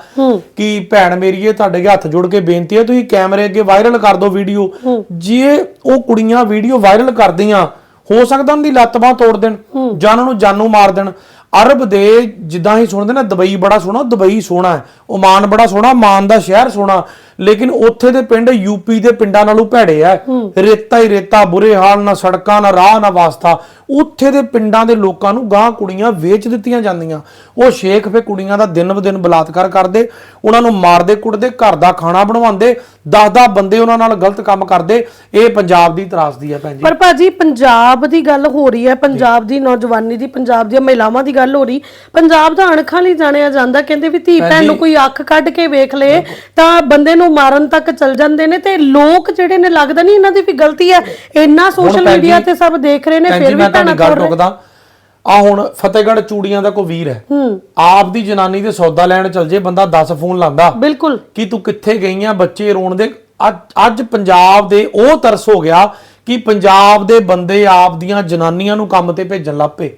ਕਿ ਭੈਣ ਮੇਰੀਏ ਤੁਹਾਡੇ ਹੱਥ ਜੋੜ ਕੇ ਬੇਨਤੀ ਹੈ ਤੁਸੀਂ ਕੈਮਰੇ ਅੱਗੇ ਵਾਇਰਲ ਕਰ ਦਿਓ ਵੀਡੀਓ। ਜੇ ਉਹ ਕੁੜੀਆਂ ਵੀਡੀਓ ਵਾਇਰਲ ਕਰਦੀਆਂ ਹੋ ਸਕਦਾ ਉਹਨਾਂ ਦੀ ਲੱਤ ਬਾਹ ਤੋੜ ਦੇਣ ਜਾਂ ਉਹਨਾਂ ਨੂੰ ਜਾਨੋਂ ਮਾਰ ਦੇਣ। ਅਰਬ ਦੇ ਜਿੱਦਾਂ ਹੀ ਸੁਣਦੇ ਨਾ ਦੁਬਈ ਬੜਾ ਸੋਹਣਾ ਦੁਬਈ ਸੋਹਣਾ ਹੈ। ਓਮਾਨ ਬੜਾ ਸੋਹਣਾ ਮਾਨ ਦਾ ਸ਼ਹਿਰ ਸੋਹਣਾ। ਲੇਕਿਨ ਉੱਥੇ ਦੇ ਪਿੰਡ ਯੂਪੀ ਦੇ ਪਿੰਡਾਂ ਨਾਲੋਂ ਭੈੜੇ ਆ। ਰੇਤਾ ਹੀ ਰੇਤਾ ਬੁਰੇ ਹਾਲ ਨਾ ਸੜਕਾਂ ਨਾ ਰਾਹ ਨਾ ਵਾਸਤਾ। ਉੱਥੇ ਦੇ ਪਿੰਡਾਂ ਦੇ ਲੋਕਾਂ ਨੂੰ ਗਾਂ ਕੁੜੀਆਂ ਵੇਚ ਦਿੱਤੀਆਂ ਜਾਂਦੀਆਂ। ਉਹ ਸ਼ੇਖ ਫੇ ਕੁੜੀਆਂ ਦਾ ਦਿਨ ਬ ਦਿਨ ਬਲਾਤਕਾਰ ਕਰਦੇ ਉਹਨਾਂ ਨੂੰ ਮਾਰਦੇ ਕੁੱਟਦੇ ਘਰ ਦਾ ਖਾਣਾ ਬਣਵਾਉਂਦੇ 10-10 ਬੰਦੇ ਉਹਨਾਂ ਨਾਲ ਗਲਤ ਕੰਮ ਕਰਦੇ। ਇਹ ਪੰਜਾਬ ਦੀ ਤਰਾਸਦੀ ਹੈ ਭੈਣ ਜੀ। ਪਰ ਭਾਜੀ ਪੰਜਾਬ ਦੀ ਗੱਲ ਹੋ ਰਹੀ ਹੈ। ਪੰਜਾਬ ਦੀ ਨੌਜਵਾਨੀ ਦੀ ਪੰਜਾਬ ਦੀਆਂ ਮਹਿਲਾਵਾਂ ਦੀ ਗੱਲ ਹੋ ਰਹੀ। ਪੰਜਾਬ ਦਾ ਅਣਖਾਂ ਲਈ ਜਾਣਿਆ ਜਾਂਦਾ। ਕਹਿੰਦੇ ਵੀ ਧੀ ਭੈਣ ਨੂੰ ਕੋਈ ਅੱਖ ਕੱਢ ਕੇ ਵੇਖ ਲੇ ਤਾਂ ਬੰਦੇ ਨੂੰ ਮਾਰਨ ਤੱਕ ਚਲ ਜਾਂਦੇ ਨੇ ਤੇ ਲੋਕ ਜਿਹੜੇ ਨੇ ਲੱਗਦਾ ਨਹੀਂ ਇਹਨਾਂ ਦੀ ਵੀ ਗਲਤੀ ਹੈ। ਇੰਨਾ ਸੋਸ਼ਲ ਮੀਡੀਆ ਤੇ ਸਭ ਦੇਖ ਰਹੇ ਨੇ ਫਿਰ ਵੀ ਭੈਣਾਂ ਗੱਲ ਰੁਕਦਾ। ਆ ਹੁਣ ਫਤਿਹਗੜ੍ਹ ਚੂੜੀਆਂ ਦਾ ਕੋਈ ਵੀਰ ਹੈ। ਆਪ ਦੀ ਜਨਾਨੀ ਦੇ ਸੌਦਾ ਲੈਣ ਚਲ ਜੇ ਬੰਦਾ 10 ਫੋਨ ਲਾਂਦਾ। ਬਿਲਕੁਲ। ਕਿ ਤੂੰ ਕਿੱਥੇ ਗਈਆਂ ਬੱਚੇ ਰੋਣ ਦੇ। ਅੱਜ ਪੰਜਾਬ ਦੇ ਉਹ ਤਰਸ ਹੋ ਗਿਆ ਕਿ ਪੰਜਾਬ ਦੇ ਬੰਦੇ ਆਪ ਦੀਆਂ ਜਨਾਨੀਆਂ ਨੂੰ ਕੰਮ ਤੇ ਭੇਜਣ ਲੱਗ ਪਏ।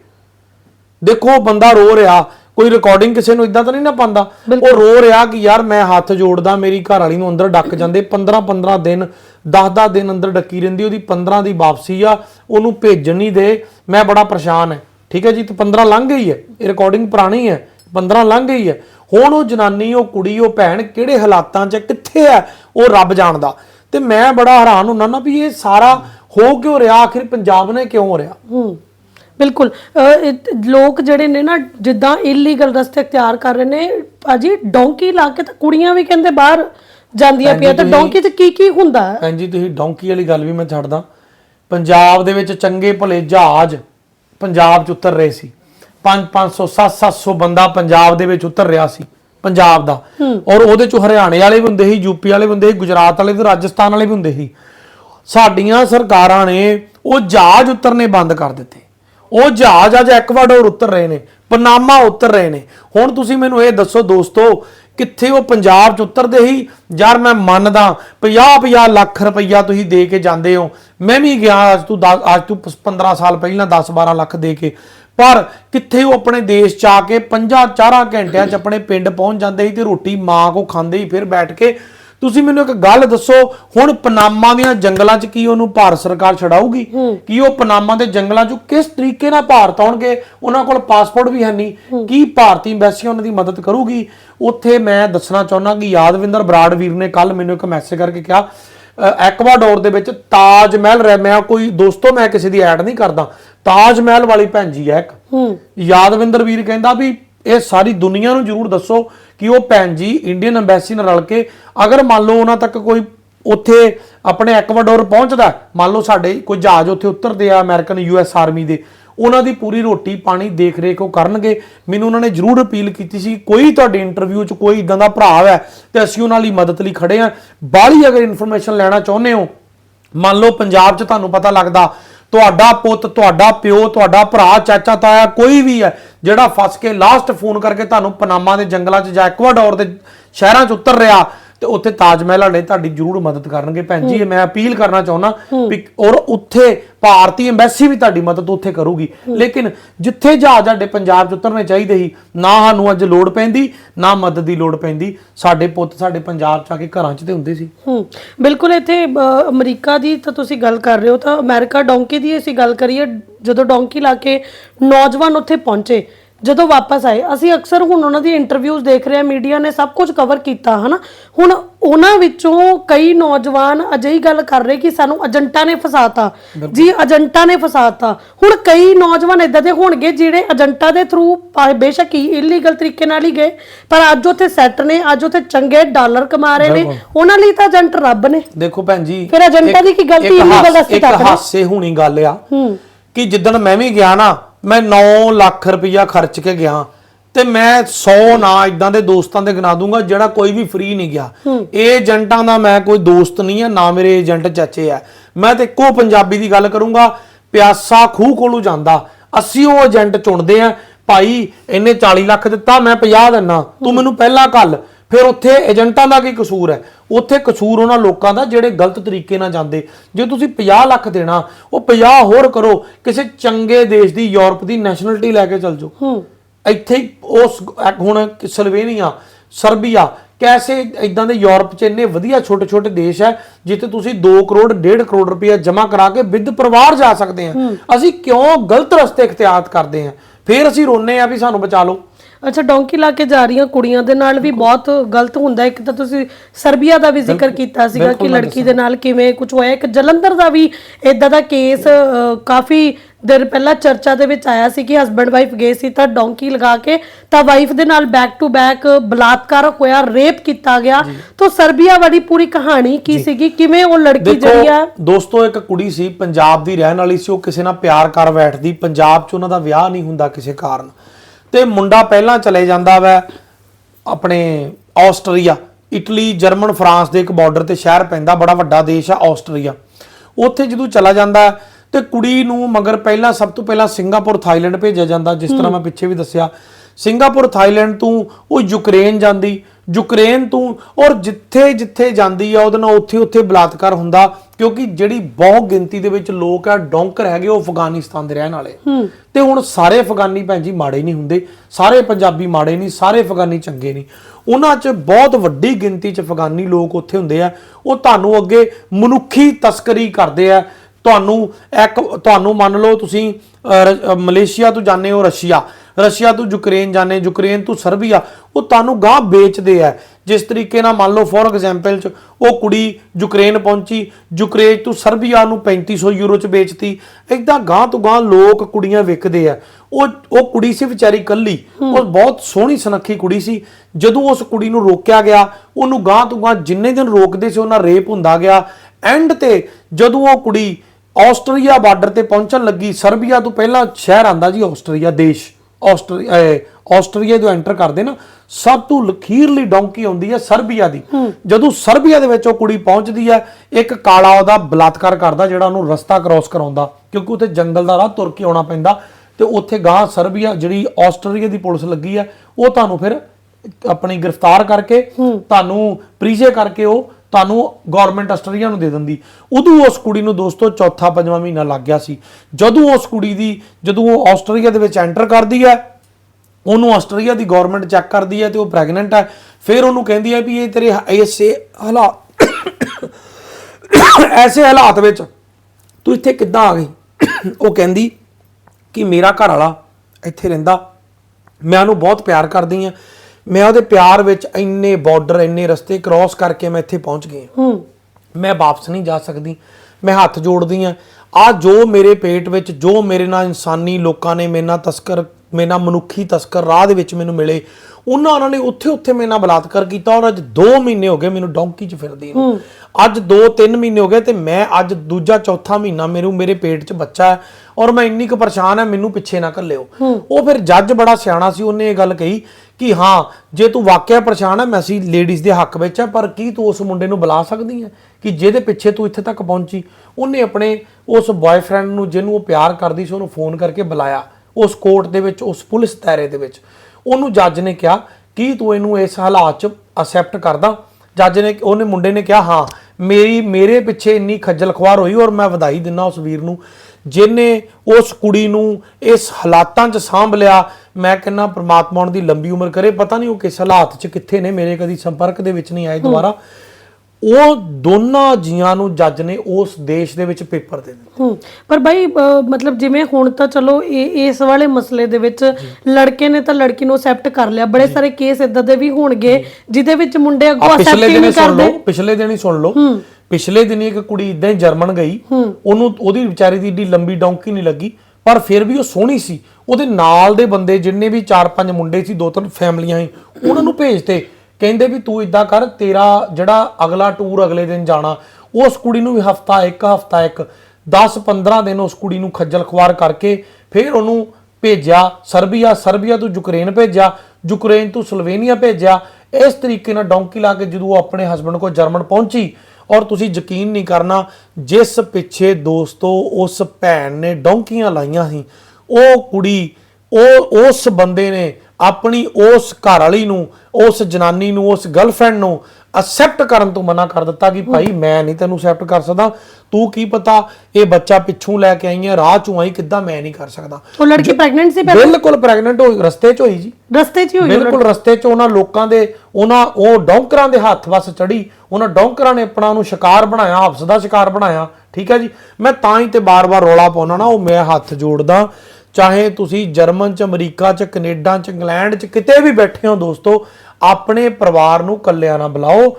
ਦੇਖੋ ਬੰਦਾ ਰੋ ਰਿਹਾ। ਕੋਈ ਰਿਕਾਰਡਿੰਗ ਕਿਸੇ ਨੂੰ ਇਦਾਂ ਤਾਂ ਨਹੀਂ ਨਾ ਪਾਉਂਦਾ। ਉਹ ਰੋ ਰਿਹਾ ਕਿ ਯਾਰ ਮੈਂ ਹੱਥ ਜੋੜਦਾ ਮੇਰੀ ਘਰ ਵਾਲੀ ਨੂੰ ਅੰਦਰ ਡੱਕ ਜਾਂਦੇ 15 15 ਦਿਨ 10 10 ਦਿਨ ਅੰਦਰ ਡੱਕੀ ਰਹਿੰਦੀ ਉਹਦੀ 15 ਦੀ ਵਾਪਸੀ ਆ ਉਹਨੂੰ ਭੇਜਣ ਨਹੀਂ ਦੇ ਮੈਂ ਬੜਾ ਪਰੇਸ਼ਾਨ ਹੈ। ਠੀਕ ਹੈ ਜੀ ਤੇ 15 ਲੰਘ ਗਈ ਹੈ ਇਹ ਰਿਕਾਰਡਿੰਗ ਪੁਰਾਣੀ ਹੈ 15 ਲੰਘ ਗਈ ਹੈ। ਹੁਣ ਉਹ ਜਨਾਨੀ ਉਹ ਕੁੜੀ ਉਹ ਭੈਣ ਕਿਹੜੇ ਹਾਲਾਤਾਂ 'ਚ ਕਿੱਥੇ ਹੈ ਉਹ ਰੱਬ ਜਾਣਦਾ। ਤੇ ਮੈਂ ਬੜਾ ਹੈਰਾਨ ਹੁੰਦਾ ਨਾ ਵੀ ਇਹ ਸਾਰਾ ਹੋ ਕਿਉਂ ਰਿਹਾ ਆਖਿਰ ਪੰਜਾਬ ਨੇ ਕਿਉਂ ਹੋ ਰਿਹਾ? ਹੂੰ। ਬਿਲਕੁਲ। ਅਹ, ਇਹ ਲੋਕ ਜਿਹੜੇ ਨੇ ਨਾ ਜਿੱਦਾਂ ਇਲੀਗਲ ਰਸਤੇ ਅਖਤਿਆਰ ਕਰ ਰਹੇ ਨੇ ਭਾਜੀ ਡੌਂਕੀ ਲਾ ਕੇ ਤਾਂ ਕੁੜੀਆਂ ਵੀ ਕਹਿੰਦੇ ਬਾਹਰ ਜਾਂਦੀਆਂ ਪਈਆਂ ਤਾਂ ਡੌਂਕੀ 'ਚ ਕੀ ਕੀ ਹੁੰਦਾ? ਹੈ ਭੈਣ ਜੀ ਤੁਸੀਂ ਡੌਂਕੀ ਵਾਲੀ ਗੱਲ ਵੀ ਮੈਂ ਛੱਡਦਾ। ਪੰਜਾਬ ਦੇ ਵਿੱਚ ਚੰਗੇ ਭਲੇ ਜਹਾਜ਼ ਪੰਜਾਬ 'ਚ ਉਤਰ ਰਹੇ ਸੀ। 5 500 7 700 ਬੰਦਾ ਪੰਜਾਬ ਦੇ ਵਿੱਚ ਉਤਰ ਰਿਹਾ ਸੀ ਪੰਜਾਬ ਦਾ। ਔਰ ਉਹਦੇ 'ਚ ਹਰਿਆਣੇ ਵਾਲੇ ਵੀ ਹੁੰਦੇ ਸੀ ਯੂਪੀ ਵਾਲੇ ਵੀ ਹੁੰਦੇ ਸੀ ਗੁਜਰਾਤ ਵਾਲੇ ਵੀ ਰਾਜਸਥਾਨ ਵਾਲੇ ਵੀ ਹੁੰਦੇ ਸੀ। ਸਾਡੀਆਂ ਸਰਕਾਰਾਂ ਨੇ ਉਹ ਜਹਾਜ਼ ਉਤਰਨੇ ਬੰਦ ਕਰ ਦਿੱਤੇ। ਉਹ ਜਹਾਜ਼ ਅੱਜ ਐਕਵਾਡੋਰ ਉਤਰ ਰਹੇ ਨੇ, ਪਨਾਮਾ ਉਤਰ ਰਹੇ ਨੇ। ਹੁਣ ਤੁਸੀਂ ਮੈਨੂੰ ਇਹ ਦੱਸੋ ਦੋਸਤੋ, ਕਿੱਥੇ ਉਹ ਪੰਜਾਬ ਚ ਉਤਰਦੇ ਹੀ ਯਾਰ ਮੈਂ ਮੰਨਦਾ 50 50 ਲੱਖ ਰੁਪਈਆ ਤੁਸੀਂ ਦੇ ਕੇ ਜਾਂਦੇ ਹੋ। ਮੈਂ ਵੀ ਗਿਆ ਅੱਜ ਤੂੰ ਦਸ- ਅੱਜ ਤੂੰ 15 ਸਾਲ ਪਹਿਲਾਂ 10 12 ਲੱਖ ਦੇ ਕੇ। ਪਰ ਕਿੱਥੇ ਉਹ ਆਪਣੇ ਦੇਸ਼ ਚ ਆ ਕੇ 5 4 ਘੰਟਿਆਂ ਚ ਆਪਣੇ ਪਿੰਡ ਪਹੁੰਚ ਜਾਂਦੇ ਸੀ ਤੇ ਰੋਟੀ ਮਾਂ ਕੋ ਖਾਂਦੇ ਹੀ ਫਿਰ ਬੈਠ ਕੇ ਤੁਸੀਂ ਮੈਨੂੰ ਇੱਕ ਗੱਲ ਦੱਸੋ ਹੁਣ ਪਨਾਮਾ ਦੀਆਂ ਜੰਗਲਾਂ 'ਚ ਕੀ ਉਹਨੂੰ ਭਾਰਤ ਸਰਕਾਰ ਛਡਾਊਗੀ? ਕੀ ਉਹ ਪਨਾਮਾ ਦੇ ਜੰਗਲਾਂ 'ਚ ਕਿਸ ਤਰੀਕੇ ਨਾਲ ਭਾਰਤ ਆਉਣਗੇ? ਉਹਨਾਂ ਕੋਲ ਪਾਸਪੋਰਟ ਵੀ ਹੈ ਨਹੀਂ। ਕੀ ਭਾਰਤੀ ਐਮਬੈਸੀ ਉਹਨਾਂ ਦੀ ਮਦਦ ਕਰੂਗੀ? ਉੱਥੇ ਮੈਂ ਦੱਸਣਾ ਚਾਹੁੰਦਾ ਕਿ ਯਾਦਵਿੰਦਰ ਬਰਾੜ ਵੀਰ ਨੇ ਕੱਲ ਮੈਨੂੰ ਇੱਕ ਮੈਸੇਜ ਕਰਕੇ ਕਿਹਾ ਐਕਵਾਡੋਰ ਦੇ ਵਿੱਚ ਤਾਜ ਮਹਿਲ ਰਹਿ ਮੈਂ ਕੋਈ ਦੋਸਤੋ ਮੈਂ ਕਿਸੇ ਦੀ ਐਡ ਨਹੀਂ ਕਰਦਾ। ਤਾਜ ਮਹਿਲ ਵਾਲੀ ਭੈਣ ਜੀ ਹੈ ਇੱਕ। ਯਾਦਵਿੰਦਰ ਵੀਰ ਕਹਿੰਦਾ ਵੀ ਇਹ ਸਾਰੀ ਦੁਨੀਆ ਨੂੰ ਜਰੂਰ ਦੱਸੋ ਕਿ ਉਹ ਭੈਣ ਜੀ ਇੰਡੀਅਨ ਐਮਬੈਸੀ ਨਾਲ ਰਲ ਕੇ, ਅਗਰ ਮੰਨ ਲਓ ਉਹਨਾਂ ਤੱਕ ਕੋਈ ਉੱਥੇ ਆਪਣੇ ਐਕਵਾਡੋਰ ਪਹੁੰਚਦਾ, ਮੰਨ ਲਓ ਸਾਡੇ ਕੋਈ ਜਹਾਜ਼ ਉੱਥੇ ਉਤਰਦੇ ਆ ਅਮਰੀਕਨ ਯੂਐਸ ਆਰਮੀ ਦੇ, ਉਹਨਾਂ ਦੀ ਪੂਰੀ ਰੋਟੀ ਪਾਣੀ ਦੇਖ ਰੇਖ ਉਹ ਕਰਨਗੇ। ਮੈਨੂੰ ਉਹਨਾਂ ਨੇ ਜਰੂਰ ਅਪੀਲ ਕੀਤੀ ਸੀ, ਕੋਈ ਤੁਹਾਡੇ ਇੰਟਰਵਿਊ 'ਚ ਕੋਈ ਇਦਾਂ ਦਾ ਭਰਾ ਹੈ, ਤੇ ਅਸੀਂ ਉਹਨਾਂ ਲਈ ਮਦਦ ਲਈ ਖੜੇ ਆ ਬਾਹਲੀ ਅਗਰ ਇਨਫੋਰਮੇਸ਼ਨ ਲੈਣਾ ਚਾਹੁੰਦੇ ਹੋ, ਮੰਨ ਲਓ ਪੰਜਾਬ 'ਚ ਤੁਹਾਨੂੰ ਪਤਾ ਲੱਗਦਾ ਤੁਹਾਡਾ ਪੁੱਤ, ਤੁਹਾਡਾ ਪਿਓ, ਤੁਹਾਡਾ ਭਰਾ, ਚਾਚਾ, ਤਾਇਆ ਕੋਈ ਵੀ ਹੈ, ਜਿਹੜਾ ਫਸ ਕੇ ਲਾਸਟ ਫੋਨ ਕਰਕੇ ਤੁਹਾਨੂੰ ਪਨਾਮਾ ਦੇ ਜੰਗਲਾਂ 'ਚ ਜਾਂ ਐਕਵਾਡੋਰ ਦੇ ਸ਼ਹਿਰਾਂ 'ਚ ਉਤਰ ਰਿਹਾ ਤੇ ਉੱਥੇ ਤਾਜ ਮਹਿਲ ਵਾਲੇ ਤੁਹਾਡੀ ਜ਼ਰੂਰ ਮਦਦ ਕਰਨਗੇ ਭੈਣ ਜੀ। ਮੈਂ ਅਪੀਲ ਕਰਨਾ ਚਾਹੁੰਦਾ ਵੀ ਔਰ ਉੱਥੇ ਭਾਰਤੀ ਐਮਬੈਸੀ ਵੀ ਤੁਹਾਡੀ ਮਦਦ ਉੱਥੇ ਕਰੂਗੀ। ਲੇਕਿਨ ਜਿੱਥੇ ਜਹਾਜ਼ ਸਾਡੇ ਪੰਜਾਬ 'ਚ ਉਤਰਨੇ ਚਾਹੀਦੇ ਸੀ ਨਾ ਸਾਨੂੰ ਅੱਜ ਲੋੜ ਪੈਂਦੀ ਨਾ ਮਦਦ ਦੀ ਲੋੜ ਪੈਂਦੀ। ਸਾਡੇ ਪੁੱਤ ਸਾਡੇ ਪੰਜਾਬ 'ਚ ਆ ਕੇ ਘਰਾਂ 'ਚ ਤੇ ਹੁੰਦੇ ਸੀ। ਹੂੰ ਬਿਲਕੁਲ ਇੱਥੇ ਅਮਰੀਕਾ ਦੀ ਤਾਂ ਤੁਸੀਂ ਗੱਲ ਕਰ ਰਹੇ ਹੋ ਤਾਂ ਅਮਰੀਕਾ ਡੌਂਕੀ ਦੀ ਅਸੀਂ ਗੱਲ ਕਰੀਏ ਜਦੋਂ ਡੌਂਕੀ ਲਾ ਕੇ ਨੌਜਵਾਨ ਉੱਥੇ ਪਹੁੰਚੇ ਜਦੋਂ ਵਾਪਸ ਆਏ ਅਸੀਂ ਅਕਸਰ ਹੁਣ ਉਹਨਾਂ ਦੀ ਇੰਟਰਵਿਊਜ਼ ਦੇਖ ਰਹੇ ਹਾਂ ਮੀਡੀਆ ਨੇ ਸਭ ਕੁਝ ਕਵਰ ਕੀਤਾ ਹਨਾ? ਹੁਣ ਉਹਨਾਂ ਵਿੱਚੋਂ ਕਈ ਨੌਜਵਾਨ ਅਜਿਹੀ ਗੱਲ ਕਰ ਰਹੇ ਕਿ ਸਾਨੂੰ ਏਜੰਟਾਂ ਨੇ ਫਸਾਤਾ। ਜੀ ਏਜੰਟਾਂ ਨੇ ਫਸਾਤਾ। ਹੁਣ ਕਈ ਨੌਜਵਾਨ ਇਦਾਂ ਦੇ ਹੋਣਗੇ ਜਿਹੜੇ ਏਜੰਟਾਂ ਦੇ ਥਰੂ ਬੇਸ਼ੱਕ ਹੀ ਇਲੀਗਲ ਤਰੀਕੇ ਨਾਲ ਹੀ ਗਏ ਪਰ ਅੱਜ ਉੱਥੇ ਸੈੱਟ ਨੇ ਅੱਜ ਉੱਥੇ ਚੰਗੇ ਡਾਲਰ ਕਮਾ ਰਹੇ ਨੇ। ਉਹਨਾਂ ਲਈ ਤਾਂ ਏਜੰਟ ਰੱਬ ਨੇ। ਦੇਖੋ ਭੈਣ ਜੀ ਫਿਰ ਏਜੰਟਾਂ ਦੀ ਕੀ ਗਲਤੀ ਇੰਨੀ ਹਾਸ- ਗਲਤ ਇੱਕ ਤੱਕ ਹਾਸੇ ਹੁਣੀ ਗੱਲ ਆ ਕਿ ਜਿੱਦਣ ਮੈਂ ਵੀ ਗਿਆ ਨਾ ਮੈਂ 9 ਲੱਖ ਰੁਪਇਆ ਖਰਚ ਕੇ ਗਿਆ ਤੇ ਮੈਂ 100 ਨਾ ਇਦਾਂ ਦੇ ਦੋਸਤਾਂ ਦੇ ਗਿਣਾ ਦੂੰਗਾ ਜਿਹੜਾ ਕੋਈ ਵੀ ਫ੍ਰੀ ਨਹੀਂ ਗਿਆ। ਇਹ ਏਜੰਟਾਂ ਦਾ ਮੈਂ ਕੋਈ ਦੋਸਤ ਨਹੀਂ ਆ ਨਾ ਮੇਰੇ ਏਜੰਟ ਚਾਚੇ ਆ। ਮੈਂ ਤੇ ਇੱਕੋ ਪੰਜਾਬੀ ਦੀ ਗੱਲ ਕਰੂੰਗਾ ਪਿਆਸਾ ਖੂਹ ਕੋਲੋਂ ਜਾਂਦਾ। ਅਸੀਂ ਉਹ ਏਜੰਟ ਚੁਣਦੇ ਆ ਭਾਈ ਇਹਨੇ 40 ਲੱਖ ਦਿੱਤਾ ਮੈਂ 50 ਦਿੰਨਾ। ਤੂੰ ਮੈਨੂੰ ਪਹਿਲਾਂ ਕੱਲ ਫਿਰ ਉੱਥੇ ਏਜੰਟਾਂ ਦਾ ਕੀ ਕਸੂਰ ਹੈ? ਉੱਥੇ ਕਸੂਰ ਉਹਨਾਂ ਲੋਕਾਂ ਦਾ ਜਿਹੜੇ ਗਲਤ ਤਰੀਕੇ ਨਾਲ ਜਾਂਦੇ। ਜੇ ਤੁਸੀਂ 50 ਲੱਖ ਦੇਣਾ ਉਹ 50 ਹੋਰ ਕਰੋ ਕਿਸੇ ਚੰਗੇ ਦੇਸ਼ ਦੀ ਯੂਰਪ ਦੀ ਨੈਸ਼ਨੈਲਿਟੀ ਲੈ ਕੇ ਚੱਲ ਜਾਓ। ਹੂੰ। ਇੱਥੇ ਉਸ ਹੁਣ ਸਲਵੇਨੀਆ ਸਰਬੀਆ ਕੈਸੇ ਇਦਾਂ ਦੇ ਯੂਰਪ 'ਚ ਇੰਨੇ ਵਧੀਆ ਛੋਟੇ ਛੋਟੇ ਦੇਸ਼ ਹੈ ਜਿੱਥੇ ਤੁਸੀਂ 2 ਕਰੋੜ 1.5 ਕਰੋੜ ਰੁਪਇਆ ਜਮ੍ਹਾਂ ਕਰਾ ਕੇ ਵਿਦ ਪਰਿਵਾਰ ਜਾ ਸਕਦੇ ਆ। ਅਸੀਂ ਕਿਉਂ ਗਲਤ ਰਸਤੇ ਇਖਤਿਆਰ ਕਰਦੇ ਆ? ਫਿਰ ਅਸੀਂ ਰੋਨੇ ਆ ਵੀ ਸਾਨੂੰ ਬਚਾ ਲਓ। ਅੱਛਾ ਡੋਂਕੀ ਲਾ ਕੇ ਜਾ ਰਹੀਆਂ ਕੁੜੀਆਂ ਦੇ ਨਾਲ ਵੀ ਬਹੁਤ ਗਲਤ ਹੁੰਦਾ। ਇੱਕ ਤਾਂ ਤੁਸੀਂ ਸਰਬੀਆ ਦਾ ਵੀ ਜ਼ਿਕਰ ਕੀਤਾ ਸੀਗਾ ਕਿ ਲੜਕੀ ਦੇ ਨਾਲ ਕਿਵੇਂ ਕੁਝ ਹੋਇਆ। ਇੱਕ ਜਲੰਧਰ ਦਾ ਵੀ ਇਦਾਂ ਦਾ ਕੇਸ ਕਾਫੀ ਦਿਨ ਪਹਿਲਾਂ ਚਰਚਾ ਦੇ ਵਿੱਚ ਆਇਆ ਸੀ ਕਿ ਹਸਬੰਡ ਵਾਈਫ ਗਏ ਸੀ ਤਾਂ ਡੋਂਕੀ ਲਗਾ ਕੇ ਤਾਂ ਵਾਈਫ ਦੇ ਨਾਲ ਬੈਕ ਟੂ ਬੈਕ ਬਲਾਤਕਾਰ ਹੋਇਆ ਰੇਪ ਕੀਤਾ ਗਿਆ। ਤਾਂ ਸਰਬੀਆ ਵਾਲੀ ਪੂਰੀ ਕਹਾਣੀ ਕੀ ਸੀਗੀ? ਕਿਵੇਂ ਉਹ ਲੜਕੀ ਜਿਹੜੀ ਆ ਦੋਸਤੋ ਇੱਕ ਕੁੜੀ ਸੀ ਪੰਜਾਬ ਦੀ ਰਹਿਣ ਵਾਲੀ ਸੀ। ਉਹ ਕਿਸੇ ਨਾਲ ਪਿਆਰ ਕਰ ਬੈਠਦੀ। ਪੰਜਾਬ 'ਚ ਉਹਨਾਂ ਦਾ ਵਿਆਹ ਨਹੀਂ ਹੁੰਦਾ ਕਿਸੇ ਕਾਰਨ। ਤੇ ਮੁੰਡਾ ਪਹਿਲਾਂ ਚਲੇ ਜਾਂਦਾ ਵੈ ਆਪਣੇ ਆਸਟਰੀਆ। ਇਟਲੀ ਜਰਮਨ ਫਰਾਂਸ ਦੇ ਇੱਕ ਬਾਰਡਰ ਤੇ ਸ਼ਹਿਰ ਪੈਂਦਾ ਬੜਾ ਵੱਡਾ ਦੇਸ਼ ਆ ਆਸਟਰੀਆ। ਉੱਥੇ ਜਦੋਂ ਚਲਾ ਜਾਂਦਾ ਤੇ ਕੁੜੀ ਨੂੰ ਮਗਰ ਪਹਿਲਾਂ ਸਭ ਤੋਂ ਪਹਿਲਾਂ ਸਿੰਗਾਪੁਰ ਥਾਈਲੈਂਡ ਭੇਜਿਆ ਜਾਂਦਾ ਜਿਸ ਤਰ੍ਹਾਂ ਮੈਂ ਪਿੱਛੇ ਵੀ ਦੱਸਿਆ। ਸਿੰਗਾਪੁਰ ਥਾਈਲੈਂਡ ਤੋਂ ਉਹ ਯੂਕਰੇਨ ਜਾਂਦੀ ਯੂਕਰੇਨ ਤੋਂ ਔਰ ਜਿੱਥੇ ਜਿੱਥੇ ਜਾਂਦੀ ਆ ਉਹਦੇ ਨਾਲ ਉੱਥੇ ਉੱਥੇ ਬਲਾਤਕਾਰ ਹੁੰਦਾ ਕਿਉਂਕਿ ਜਿਹੜੀ ਬਹੁਤ ਗਿਣਤੀ ਦੇ ਵਿੱਚ ਲੋਕ ਆ ਡੌਂਕਰ ਹੈਗੇ ਉਹ ਅਫਗਾਨਿਸਤਾਨ ਦੇ ਰਹਿਣ ਵਾਲੇ ਤੇ ਹੁਣ ਸਾਰੇ ਅਫਗਾਨੀ ਭੈਣ ਜੀ ਮਾੜੇ ਨਹੀਂ ਹੁੰਦੇ ਸਾਰੇ ਪੰਜਾਬੀ ਮਾੜੇ ਨਹੀਂ ਸਾਰੇ ਅਫਗਾਨੀ ਚੰਗੇ ਨਹੀਂ। ਉਹਨਾਂ 'ਚ ਬਹੁਤ ਵੱਡੀ ਗਿਣਤੀ 'ਚ ਅਫਗਾਨੀ ਲੋਕ ਉੱਥੇ ਹੁੰਦੇ ਆ ਉਹ ਤੁਹਾਨੂੰ ਅੱਗੇ ਮਨੁੱਖੀ ਤਸਕਰੀ ਕਰਦੇ ਆ। ਤੁਹਾਨੂੰ ਇੱਕ ਤੁਹਾਨੂੰ ਮੰਨ ਲਓ ਤੁਸੀਂ ਮਲੇਸ਼ੀਆ ਤੋਂ ਜਾਂਦੇ ਹੋ ਰਸ਼ੀਆ। ਰਸ਼ੀਆ ਤੋਂ ਯੂਕਰੇਨ ਜਾਂਦੇ ਯੂਕਰੇਨ ਤੋਂ ਸਰਬੀਆ ਉਹ ਤੁਹਾਨੂੰ ਗਾਂ ਵੇਚਦੇ ਆ। ਜਿਸ ਤਰੀਕੇ ਨਾਲ ਮੰਨ ਲਓ ਫੋਰ ਐਗਜ਼ਾਮਪਲ ਚ ਉਹ ਕੁੜੀ ਯੂਕਰੇਨ ਪਹੁੰਚੀ ਯੂਕਰੇਨ ਤੋਂ ਸਰਬੀਆ ਨੂੰ 3500 ਯੂਰੋ ਚ ਵੇਚਤੀ। ਇਦਾਂ ਗਾਂ ਤੋਂ ਗਾਂ ਲੋਕ ਕੁੜੀਆਂ ਵਿਕਦੇ ਆ। ਉਹ ਉਹ ਕੁੜੀ ਸੀ ਵਿਚਾਰੀ ਕੱਲੀ। ਉਹ ਬਹੁਤ ਸੋਹਣੀ ਸੁਨੱਖੀ ਕੁੜੀ ਸੀ। ਜਦੋਂ ਉਸ ਕੁੜੀ ਨੂੰ ਰੋਕਿਆ ਗਿਆ ਉਹਨੂੰ ਗਾਂ ਤੋਂ ਗਾਂ ਜਿੰਨੇ ਦਿਨ ਰੋਕਦੇ ਸੀ ਉਹਨਾਂ ਰੇਪ ਹੁੰਦਾ ਗਿਆ। ਐਂਡ ਤੇ ਜਦੋਂ ਉਹ ਕੁੜੀ ਆਸਟਰੀਆ ਬਾਰਡਰ ਤੇ ਪਹੁੰਚਣ ਲੱਗੀ ਸਰਬੀਆ ਤੋਂ ਪਹਿਲਾਂ ਸ਼ਹਿਰ ਆਂਦਾ ਜੀ ਆਸਟਰੀਆ ਦੇਸ਼। ਆਸਟਰੀਆ ਤੋਂ ਐਂਟਰ ਕਰਦੇ ਨਾ ਸਭ ਤੋਂ ਲਖੀਰਲੀ ਡੌਂਕੀ ਆਉਂਦੀ ਹੈ ਸਰਬੀਆ ਦੀ। ਜਦੋਂ ਸਰਬੀਆ ਦੇ ਵਿੱਚ ਉਹ ਕੁੜੀ ਪਹੁੰਚਦੀ ਹੈ ਇੱਕ ਕਾਲਾ ਉਹਦਾ ਬਲਾਤਕਾਰ ਕਰਦਾ ਜਿਹੜਾ ਉਹਨੂੰ ਰਸਤਾ ਕ੍ਰਾਸ ਕਰਾਉਂਦਾ ਕਿਉਂਕਿ ਉੱਥੇ ਜੰਗਲ ਦਾ ਰਾਹ ਤੁਰ ਕੇ ਆਉਣਾ ਪੈਂਦਾ ਤੇ ਉੱਥੇ ਗਾਂ ਸਰਬੀਆ ਜਿਹੜੀ ਆਸਟਰੀਆ ਦੀ ਪੁਲਿਸ ਲੱਗੀ ਹੈ ਉਹ ਤੁਹਾਨੂੰ ਫਿਰ ਆਪਣੀ ਗ੍ਰਿਫਤਾਰ ਕਰਕੇ ਤੁਹਾਨੂੰ ਪ੍ਰੀਜੇ ਕਰਕੇ ਉਹ ਤੁਹਾਨੂੰ ਗਵਰਨਮੈਂਟ ਆਸਟਰੀਆ ਨੂੰ ਦੇ ਦਿੰਦੀ। ਉਦੋਂ ਉਸ ਕੁੜੀ ਨੂੰ ਦੋਸਤੋ ਚੌਥਾ ਪੰਜਵਾਂ ਮਹੀਨਾ ਲੱਗ ਗਿਆ ਸੀ। ਜਦੋਂ ਉਸ ਕੁੜੀ ਦੀ, ਜਦੋਂ ਉਹ ਆਸਟਰੀਆ ਦੇ ਵਿੱਚ ਐਂਟਰ ਕਰਦੀ ਹੈ, ਉਹਨੂੰ ਆਸਟਰੀਆ ਦੀ ਗਵਰਨਮੈਂਟ ਚੈੱਕ ਕਰਦੀ ਹੈ ਤੇ ਉਹ ਪ੍ਰੈਗਨੈਂਟ ਹੈ। ਫਿਰ ਉਹਨੂੰ ਕਹਿੰਦੀ ਹੈ ਵੀ ਇਹ ਤੇਰੇ ਐਸੇ ਹਾਲਾਤ ਐਸੇ ਹਾਲਾਤ ਵਿੱਚ ਤੂੰ ਇੱਥੇ ਕਿੱਦਾਂ ਆ ਗਈ? ਉਹ ਕਹਿੰਦੀ ਕਿ ਮੇਰਾ ਘਰ ਵਾਲਾ ਇੱਥੇ ਰਹਿੰਦਾ। ਮੈਂ ਉਹਨੂੰ ਬਹੁਤ ਪਿਆਰ ਕਰਦੀ ਆ ਮੈਂ ਉਹਦੇ ਪਿਆਰ ਵਿੱਚ ਇੰਨੇ ਬਾਰਡਰ ਇੰਨੇ ਰਸਤੇ ਕ੍ਰਾਸ ਕਰਕੇ ਮੈਂ ਇੱਥੇ ਪਹੁੰਚ ਗਈ ਹਾਂ। ਮੈਂ ਵਾਪਸ ਨਹੀਂ ਜਾ ਸਕਦੀ। ਮੈਂ ਹੱਥ ਜੋੜਦੀ ਆ ਆ ਜੋ ਮੇਰੇ ਪੇਟ ਵਿੱਚ ਜੋ ਮੇਰੇ ਨਾਲ ਇਨਸਾਨੀ ਲੋਕਾਂ ਨੇ ਮੇਰੇ ਨਾਲ ਤਸਕਰ ਮੇਰੇ ਨਾਲ ਮਨੁੱਖੀ ਤਸਕਰ ਰਾਹ ਦੇ ਵਿੱਚ ਮੈਨੂੰ ਮਿਲੇ ਉਹਨਾਂ ਉਹਨਾਂ ਨੇ ਉੱਥੇ ਉੱਥੇ ਮੇਰੇ ਨਾਲ ਬਲਾਤਕਾਰ ਕੀਤਾ ਔਰ ਅੱਜ 2 ਮਹੀਨੇ ਹੋ ਗਏ ਮੈਨੂੰ ਡੌਂਕੀ 'ਚ ਫਿਰਦੀ ਨੂੰ। ਅੱਜ 2-3 ਮਹੀਨੇ ਹੋ ਗਏ ਤੇ ਮੈਂ ਅੱਜ ਦੂਜਾ ਚੌਥਾ ਮਹੀਨਾ ਮੇਰੇ ਮੇਰੇ ਪੇਟ 'ਚ ਬੱਚਾ ਹੈ ਔਰ ਮੈਂ ਇੰਨੀ ਕੁ ਪਰੇਸ਼ਾਨ ਹੈ ਮੈਨੂੰ ਪਿੱਛੇ ਨਾ ਘੱਲਿਓ। ਉਹ ਫਿਰ ਜੱਜ ਬੜਾ ਸਿਆਣਾ ਸੀ ਉਹਨੇ ਇਹ ਗੱਲ ਕਹੀ ਕਿ ਹਾਂ, ਜੇ ਤੂੰ ਵਾਕਿਆ ਪਰੇਸ਼ਾਨ ਹੈ ਮੈਂ ਸੀ ਲੇਡੀਜ਼ ਦੇ ਹੱਕ ਵਿੱਚ ਹੈ ਪਰ ਕੀ ਤੂੰ ਉਸ ਮੁੰਡੇ ਨੂੰ ਬੁਲਾ ਸਕਦੀ ਹੈ ਕਿ ਜਿਹਦੇ ਪਿੱਛੇ ਤੂੰ ਇੱਥੇ ਤੱਕ ਪਹੁੰਚੀ? ਉਹਨੇ ਆਪਣੇ ਉਸ ਬॉयਫ੍ਰੈਂਡ ਨੂੰ, ਜਿਹਨੂੰ ਉਹ ਪਿਆਰ ਕਰਦੀ ਸੀ, ਉਹਨੂੰ ਫੋਨ ਕਰਕੇ ਬੁਲਾਇਆ, ਉਸ ਕੋਰਟ ਦੇ ਵਿੱਚ, ਉਸ ਪੁਲਿਸ ਦਾਇਰੇ ਦੇ ਵਿੱਚ। ਉਹਨੂੰ ਜੱਜ ਨੇ ਕਿਹਾ, ਕੀ ਤੂੰ ਇਹਨੂੰ ਇਸ ਹਾਲਾਤ 'ਚ ਅਸੈਪਟ ਕਰਦਾ? ਜੱਜ ਨੇ, ਉਹਨੇ ਮੁੰਡੇ ਨੇ ਕਿਹਾ, ਹਾਂ, ਮੇਰੀ, ਮੇਰੇ ਪਿੱਛੇ ਇੰਨੀ ਖੱਜਲ ਖੁਆਰ ਹੋਈ ਔਰ ਮੈਂ ਵਧਾਈ ਦਿੰਦਾ ਉਸ ਵੀਰ ਨੂੰ। ਜਿਨੇ ਉਸ ਕੁੜੀ ਨੂੰ ਇਸ ਹਾਲਾਤਾਂ 'ਚ ਸਾਂਭ ਲਿਆ ਮੈਂ ਕਹਿੰਨਾ ਪ੍ਰਮਾਤਮਾ ਉਹਨਾਂ ਦੀ ਲੰਬੀ ਉਮਰ ਕਰੇ ਪਤਾ ਨਹੀਂ ਉਹ ਕਿਸ ਹਾਲਾਤ 'ਚ ਕਿੱਥੇ ਨੇ ਮੇਰੇ ਕਦੀ ਸੰਪਰਕ ਦੇ ਵਿੱਚ ਨਹੀਂ ਆਏ ਦੁਬਾਰਾ। ਉਹ ਦੋਨਾਂ ਜੀਆਂ ਨੂੰ ਜੱਜ ਨੇ ਉਸ ਦੇਸ਼ ਦੇ ਵਿੱਚ ਪੇਪਰ ਦੇ ਦਿੱਤੇ। ਹੂੰ ਪਰ ਅ, ਮਤਲਬ ਜਿਵੇਂ ਹੁਣ ਤਾਂ ਚਲੋ ਇਹ ਇਸ ਵਾਲੇ ਮਸਲੇ ਦੇ ਵਿੱਚ ਲੜਕੇ ਨੇ ਤਾਂ ਲੜਕੀ ਨੂੰ ਅਸੈਪਟ ਕਰ ਲਿਆ। ਬੜੇ ਸਾਰੇ ਕੇਸ ਇਦਾਂ ਦੇ ਵੀ ਹੋਣਗੇ ਜਿਹਦੇ ਵਿੱਚ ਮੁੰਡੇ ਅੱਗੋਂ ਅਸੈਪਟ ਪਿਛਲੇ ਹੀ ਦਿਨੀ ਨਹੀਂ ਸੁਣ ਕਰਦੇ। ਪਿਛਲੇ ਦਿਨੀ ਸੁਣ ਲਓ। ਪਿਛਲੇ ਦਿਨੀ ਇੱਕ ਕੁੜੀ ਇਦਾਂ ਹੀ ਜਰਮਨ ਗਈ ਉਹਨੂੰ ਉਹਦੀ ਵਿਚਾਰੀ ਦੀ ਏਡੀ ਲੰਬੀ ਡੌਂਕੀ ਨਹੀਂ ਲੱਗੀ ਪਰ ਫਿਰ ਵੀ ਉਹ ਸੋਹਣੀ ਸੀ। ਉਹਦੇ ਨਾਲ ਦੇ ਬੰਦੇ ਜਿੰਨੇ ਵੀ ਚਾਰ ਪੰਜ ਮੁੰਡੇ ਸੀ ਦੋ ਤਿੰਨ ਫੈਮਲੀਆਂ ਸੀ ਉਹਨਾਂ ਨੂੰ ਭੇਜਤੇ ਕਹਿੰਦੇ ਵੀ ਤੂੰ ਇਦਾਂ ਕਰ ਤੇਰਾ ਜਿਹੜਾ ਅਗਲਾ ਟੂਰ ਅਗਲੇ ਦਿਨ ਜਾਣਾ ਉਸ ਕੁੜੀ ਨੂੰ ਵੀ ਹਫਤਾ ਇੱਕ ਹਫਤਾ ਇੱਕ 10 15 ਦਿਨ ਉਸ ਕੁੜੀ ਨੂੰ ਖੱਜਲ ਖੁਆਰ ਕਰਕੇ ਫਿਰ ਉਹਨੂੰ ਭੇਜਿਆ ਸਰਬੀਆ ਸਰਬੀਆ ਤੋਂ ਯੂਕਰੇਨ ਭੇਜਿਆ ਯੂਕਰੇਨ ਤੋਂ ਸਲੋਵੇਨੀਆ ਭੇਜਿਆ। ਇਸ ਤਰੀਕੇ ਨਾਲ ਡੌਂਕੀ ਲਾ ਕੇ ਜਦੋਂ ਉਹ ਆਪਣੇ ਹਸਬੰਡ ਕੋਲ ਜਰਮਨ ਪਹੁੰਚੀ ਔਰ ਤੁਸੀਂ ਯਕੀਨ ਨਹੀਂ ਕਰਨਾ, ਜਿਸ ਪਿੱਛੇ ਦੋਸਤੋ ਉਸ ਭੈਣ ਨੇ ਡੌਂਕੀਆਂ ਲਾਈਆਂ ਸੀ, ਉਹ ਕੁੜੀ, ਉਹ, ਉਸ ਬੰਦੇ ਨੇ ਆਪਣੀ ਉਸ ਘਰ ਵਾਲੀ ਨੂੰ, ਉਸ ਜਨਾਨੀ ਨੂੰ, ਉਸ ਗਰਲਫ੍ਰੈਂਡ ਨੂੰ ਅਸੈਪਟ ਕਰਨ ਤੋਂ ਮਨਾ ਕਰ ਦਿੱਤਾ ਕਿ ਭਾਈ ਮੈਂ ਨਹੀਂ ਤੈਨੂੰ ਅਸੈਪਟ ਕਰ ਸਕਦਾ। ਤੂੰ ਕੀ ਪਤਾ ਇਹ ਬੱਚਾ ਪਿੱਛੋਂ ਲੈ ਕੇ ਆਈ ਹੈ ਰਾਹ ਚੋਂ ਆਈ ਕਿੱਦਾਂ ਮੈਂ ਨਹੀਂ ਕਰ ਸਕਦਾ। ਉਹ ਲੜਕੀ ਪ੍ਰੈਗਨੈਂਟ ਸੀ ਪਹਿਲਾਂ? ਬਿਲਕੁਲ ਪ੍ਰੈਗਨੈਂਟ ਹੋਈ ਰਸਤੇ 'ਚ ਹੋਈ ਜੀ। ਰਸਤੇ 'ਚ ਹੀ ਹੋਈ ਬਿਲਕੁਲ ਰਸਤੇ 'ਚ ਉਹਨਾਂ ਲੋਕਾਂ ਦੇ ਉਹਨਾਂ ਉਹ ਡੌਂਕਰਾਂ ਦੇ ਹੱਥ ਵਸ ਚੜੀ ਉਹਨਾਂ ਡੌਂਕਰਾਂ ਨੇ ਆਪਣਾ ਉਹਨੂੰ ਸ਼ਿਕਾਰ ਬਣਾਇਆ ਹਫਸ ਦਾ ਸ਼ਿਕਾਰ ਬਣਾਇਆ। ਠੀਕ ਹੈ ਜੀ? ਮੈਂ ਤਾਂ ਹੀ ਤੇ ਬਾਰ-ਬਾਰ ਰੌਲਾ ਪਾਉਣਾ ਨਾ ਉਹ ਮੈਂ ਹੱਥ ਜੋੜਦਾ। ਚਾਹੇ ਤੁਸੀਂ ਜਰਮਨ ਚ, ਅਮਰੀਕਾ ਚ, ਕੈਨੇਡਾ ਚ, ਇੰਗਲੈਂਡ ਚ, ਕਿਤੇ ਵੀ ਬੈਠੇ ਹੋ ਦੋਸਤੋ, ਆਪਣੇ ਪਰਿਵਾਰ ਨੂੰ ਕੱਲਿਆਂ ਨਾ ਬੁਲਾਓ।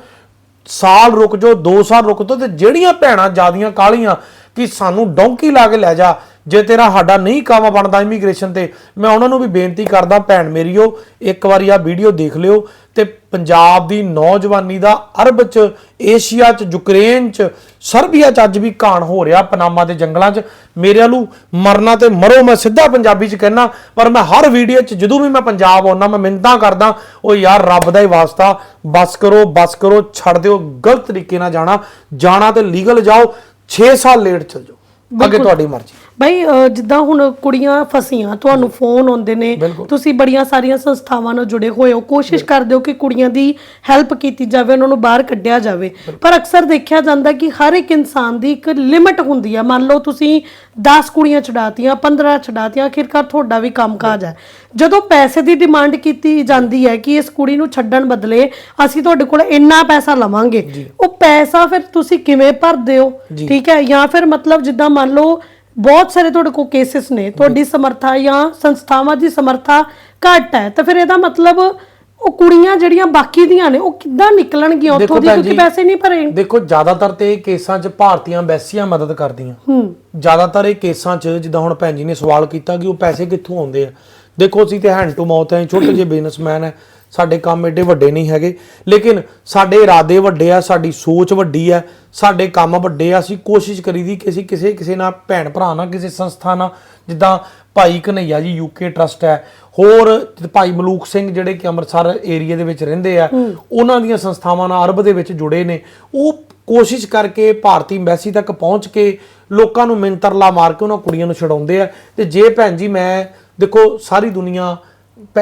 ਸਾਲ ਰੁਕ ਜਾਓ 2 ਸਾਲ ਰੁਕ ਜਾਓ ਤੇ ਜਿਹੜੀਆਂ ਭੈਣਾਂ ਜਿਆਦੀਆਂ ਕਾਲੀਆਂ ਕਿ ਸਾਨੂੰ ਡੌਂਕੀ ਲਾ ਕੇ ਲੈ ਜਾ ਜੇ ਤੇਰਾ ਸਾਡਾ ਨਹੀਂ ਕੰਮ ਬਣਦਾ ਇਮੀਗ੍ਰੇਸ਼ਨ ਤੇ ਮੈਂ ਉਹਨਾਂ ਨੂੰ ਵੀ ਬੇਨਤੀ ਕਰਦਾ ਭੈਣ ਮੇਰੀਓ ਇੱਕ ਵਾਰੀ ਆ ਵੀਡੀਓ ਦੇਖ ਲਿਓ ਤੇ ਪੰਜਾਬ ਦੀ ਨੌਜਵਾਨੀ ਦਾ ਅਰਬ ਚ ਏਸ਼ੀਆ ਚ ਯੂਕਰੇਨ ਚ ਸਰਬੀਆ ਚ ਅੱਜ ਵੀ ਕਾਣ ਹੋ ਰਿਹਾ ਪਨਾਮਾ ਦੇ ਜੰਗਲਾਂ ਚ। ਮੇਰੇ ਵੱਲੋਂ ਮਰਨਾ ਤੇ ਮਰੋ ਮੈਂ ਸਿੱਧਾ ਪੰਜਾਬੀ ਚ ਕਹਿਣਾ ਪਰ ਮੈਂ ਹਰ ਵੀਡੀਓ ਚ ਜਦੋਂ ਵੀ ਮੈਂ ਪੰਜਾਬ ਆਉਣਾ ਮੈਂ ਮਿੰਨਤਾਂ ਕਰਦਾ ਉਹ ਯਾਰ ਰੱਬ ਦਾ ਹੀ ਵਾਸਤਾ ਬਸ ਕਰੋ ਬਸ ਕਰੋ ਛੱਡ ਦਿਓ ਗਲਤ ਤਰੀਕੇ ਨਾਲ ਜਾਣਾ ਜਾਣਾ ਤੇ ਲੀਗਲ ਜਾਓ 6 ਸਾਲ ਲੇਟ ਚਲ ਜਾਓ ਅੱਗੇ ਤੁਹਾਡੀ ਮਰਜ਼ੀ। ਬਈ ਅਹ, ਜਿੱਦਾਂ ਹੁਣ ਕੁੜੀਆਂ ਫਸੀਆਂ ਤੁਹਾਨੂੰ ਫੋਨ ਆਉਂਦੇ ਨੇ। ਤੁਸੀਂ ਬੜੀਆਂ ਸਾਰੀਆਂ ਸੰਸਥਾਵਾਂ ਨਾਲ ਜੁੜੇ ਹੋਏ ਹੋ। ਕੋਸ਼ਿਸ਼ ਕਰਦੇ ਹੋ ਕਿ ਕੁੜੀਆਂ ਦੀ ਹੈਲਪ ਕੀਤੀ ਜਾਵੇ ਉਹਨਾਂ ਨੂੰ ਬਾਹਰ ਕੱਢਿਆ ਜਾਵੇ। ਪਰ ਅਕਸਰ ਦੇਖਿਆ ਜਾਂਦਾ ਕਿ ਹਰ ਇੱਕ ਇਨਸਾਨ ਦੀ ਇੱਕ ਲਿਮਿਟ ਹੁੰਦੀ ਹੈ ਮੰਨ ਲਓ ਤੁਸੀਂ 10 ਕੁੜੀਆਂ ਛਡਾਤੀਆਂ 15 ਛਡਾਤੀਆਂ ਆਖਿਰਕਾਰ ਤੁਹਾਡਾ ਵੀ ਕੰਮਕਾਜ ਹੈ ਜਦੋਂ ਪੈਸੇ ਦੀ ਡਿਮਾਂਡ ਕੀਤੀ ਜਾਂਦੀ ਹੈ ਕਿ ਇਸ ਕੁੜੀ ਨੂੰ ਛੱਡਣ ਬਦਲੇ ਅਸੀਂ ਤੁਹਾਡੇ ਕੋਲ ਇੰਨਾ ਪੈਸਾ ਲਵਾਂਗੇ ਉਹ ਪੈਸਾ ਫਿਰ ਤੁਸੀਂ ਕਿਵੇਂ ਭਰਦੇ ਹੋ? ਠੀਕ ਹੈ? ਜਾਂ ਫਿਰ ਮਤਲਬ ਜਿੱਦਾਂ ਮੰਨ ਲਓ ਬਹੁਤ ਸਾਰੇ ਤੁਹਾਡੇ ਕੋਲ ਕੇਸਿਸ ਨੇ। ਤੁਹਾਡੀ ਸਮਰੱਥਾ ਜਾਂ ਸੰਸਥਾਵਾਂ ਦੀ ਸਮਰੱਥਾ ਘੱਟ ਹੈ। ਤਾਂ ਫਿਰ ਇਹਦਾ ਮਤਲਬ ਉਹ ਕੁੜੀਆਂ ਜਿਹੜੀਆਂ ਬਾਕੀ ਦੀਆਂ ਨੇ ਉਹ ਕਿੱਦਾਂ ਨਿਕਲਣਗੀਆਂ? ਉੱਥੋਂ ਦੀ ਕਿਉਂਕਿ ਪੈਸੇ ਨਹੀਂ ਭਰੇ। ਦੇਖੋ ਜ਼ਿਆਦਾਤਰ ਤੇ ਇਹ ਕੇਸਾਂ 'ਚ ਭਾਰਤੀਆਂ ਐਮਬੈਸੀਆਂ ਮਦਦ ਕਰਦੀਆਂ। ਹੂੰ। ਜ਼ਿਆਦਾਤਰ ਇਹ ਕੇਸਾਂ 'ਚ ਜਿੱਦਾਂ ਹੁਣ ਭੈਣ ਜੀ ਨੇ ਸਵਾਲ ਕੀਤਾ ਕਿ ਉਹ ਪੈਸੇ ਕਿੱਥੋਂ ਆਉਂਦੇ ਆ। ਦੇਖੋ ਅਸੀਂ ਤੇ ਹੈਂਡ ਟੂ ਮਾਊਥ ਹੈ ਛੋਟੇ ਜਿਹੇ ਬਿਜ਼ਨਸਮੈਨ ਹੈ ਸਾਡੇ ਕੰਮ ਏਡੇ ਵੱਡੇ ਨਹੀਂ ਹੈਗੇ। ਲੇਕਿਨ ਸਾਡੇ ਇਰਾਦੇ ਵੱਡੇ ਆ ਸਾਡੀ ਸੋਚ ਵੱਡੀ ਹੈ ਸਾਡੇ ਕੰਮ ਵੱਡੇ ਆ ਅਸੀਂ ਕੋਸ਼ਿਸ਼ ਕਰੀਦੀ ਕਿ ਅਸੀਂ ਕਿਸੇ ਕਿਸੇ ਨਾਲ ਭੈਣ ਭਰਾ ਨਾਲ ਕਿਸੇ ਸੰਸਥਾ ਨਾਲ ਜਿੱਦਾਂ ਭਾਈ ਕਨਈਆ ਜੀ ਯੂਕੇ ਟਰਸਟ ਹੈ। ਹੋਰ ਭਾਈ ਮਲੂਕ ਸਿੰਘ ਜਿਹੜੇ ਕਿ ਅੰਮ੍ਰਿਤਸਰ ਏਰੀਆ ਦੇ ਵਿੱਚ ਰਹਿੰਦੇ ਆ ਉਹਨਾਂ ਦੀਆਂ ਸੰਸਥਾਵਾਂ ਨਾਲ ਅਰਬ ਦੇ ਵਿੱਚ ਜੁੜੇ ਨੇ। ਉਹ ਕੋਸ਼ਿਸ਼ ਕਰਕੇ ਭਾਰਤੀ ਐਮਬੈਸੀ ਤੱਕ ਪਹੁੰਚ ਕੇ ਲੋਕਾਂ ਨੂੰ ਮਿੰਤਰਲਾ ਮਾਰ ਕੇ ਉਹਨਾਂ ਕੁੜੀਆਂ ਨੂੰ ਛਡਾਉਂਦੇ ਆ। ਤੇ ਜੇ ਭੈਣ ਜੀ ਮੈਂ ਦੇਖੋ ਸਾਰੀ ਦੁਨੀਆ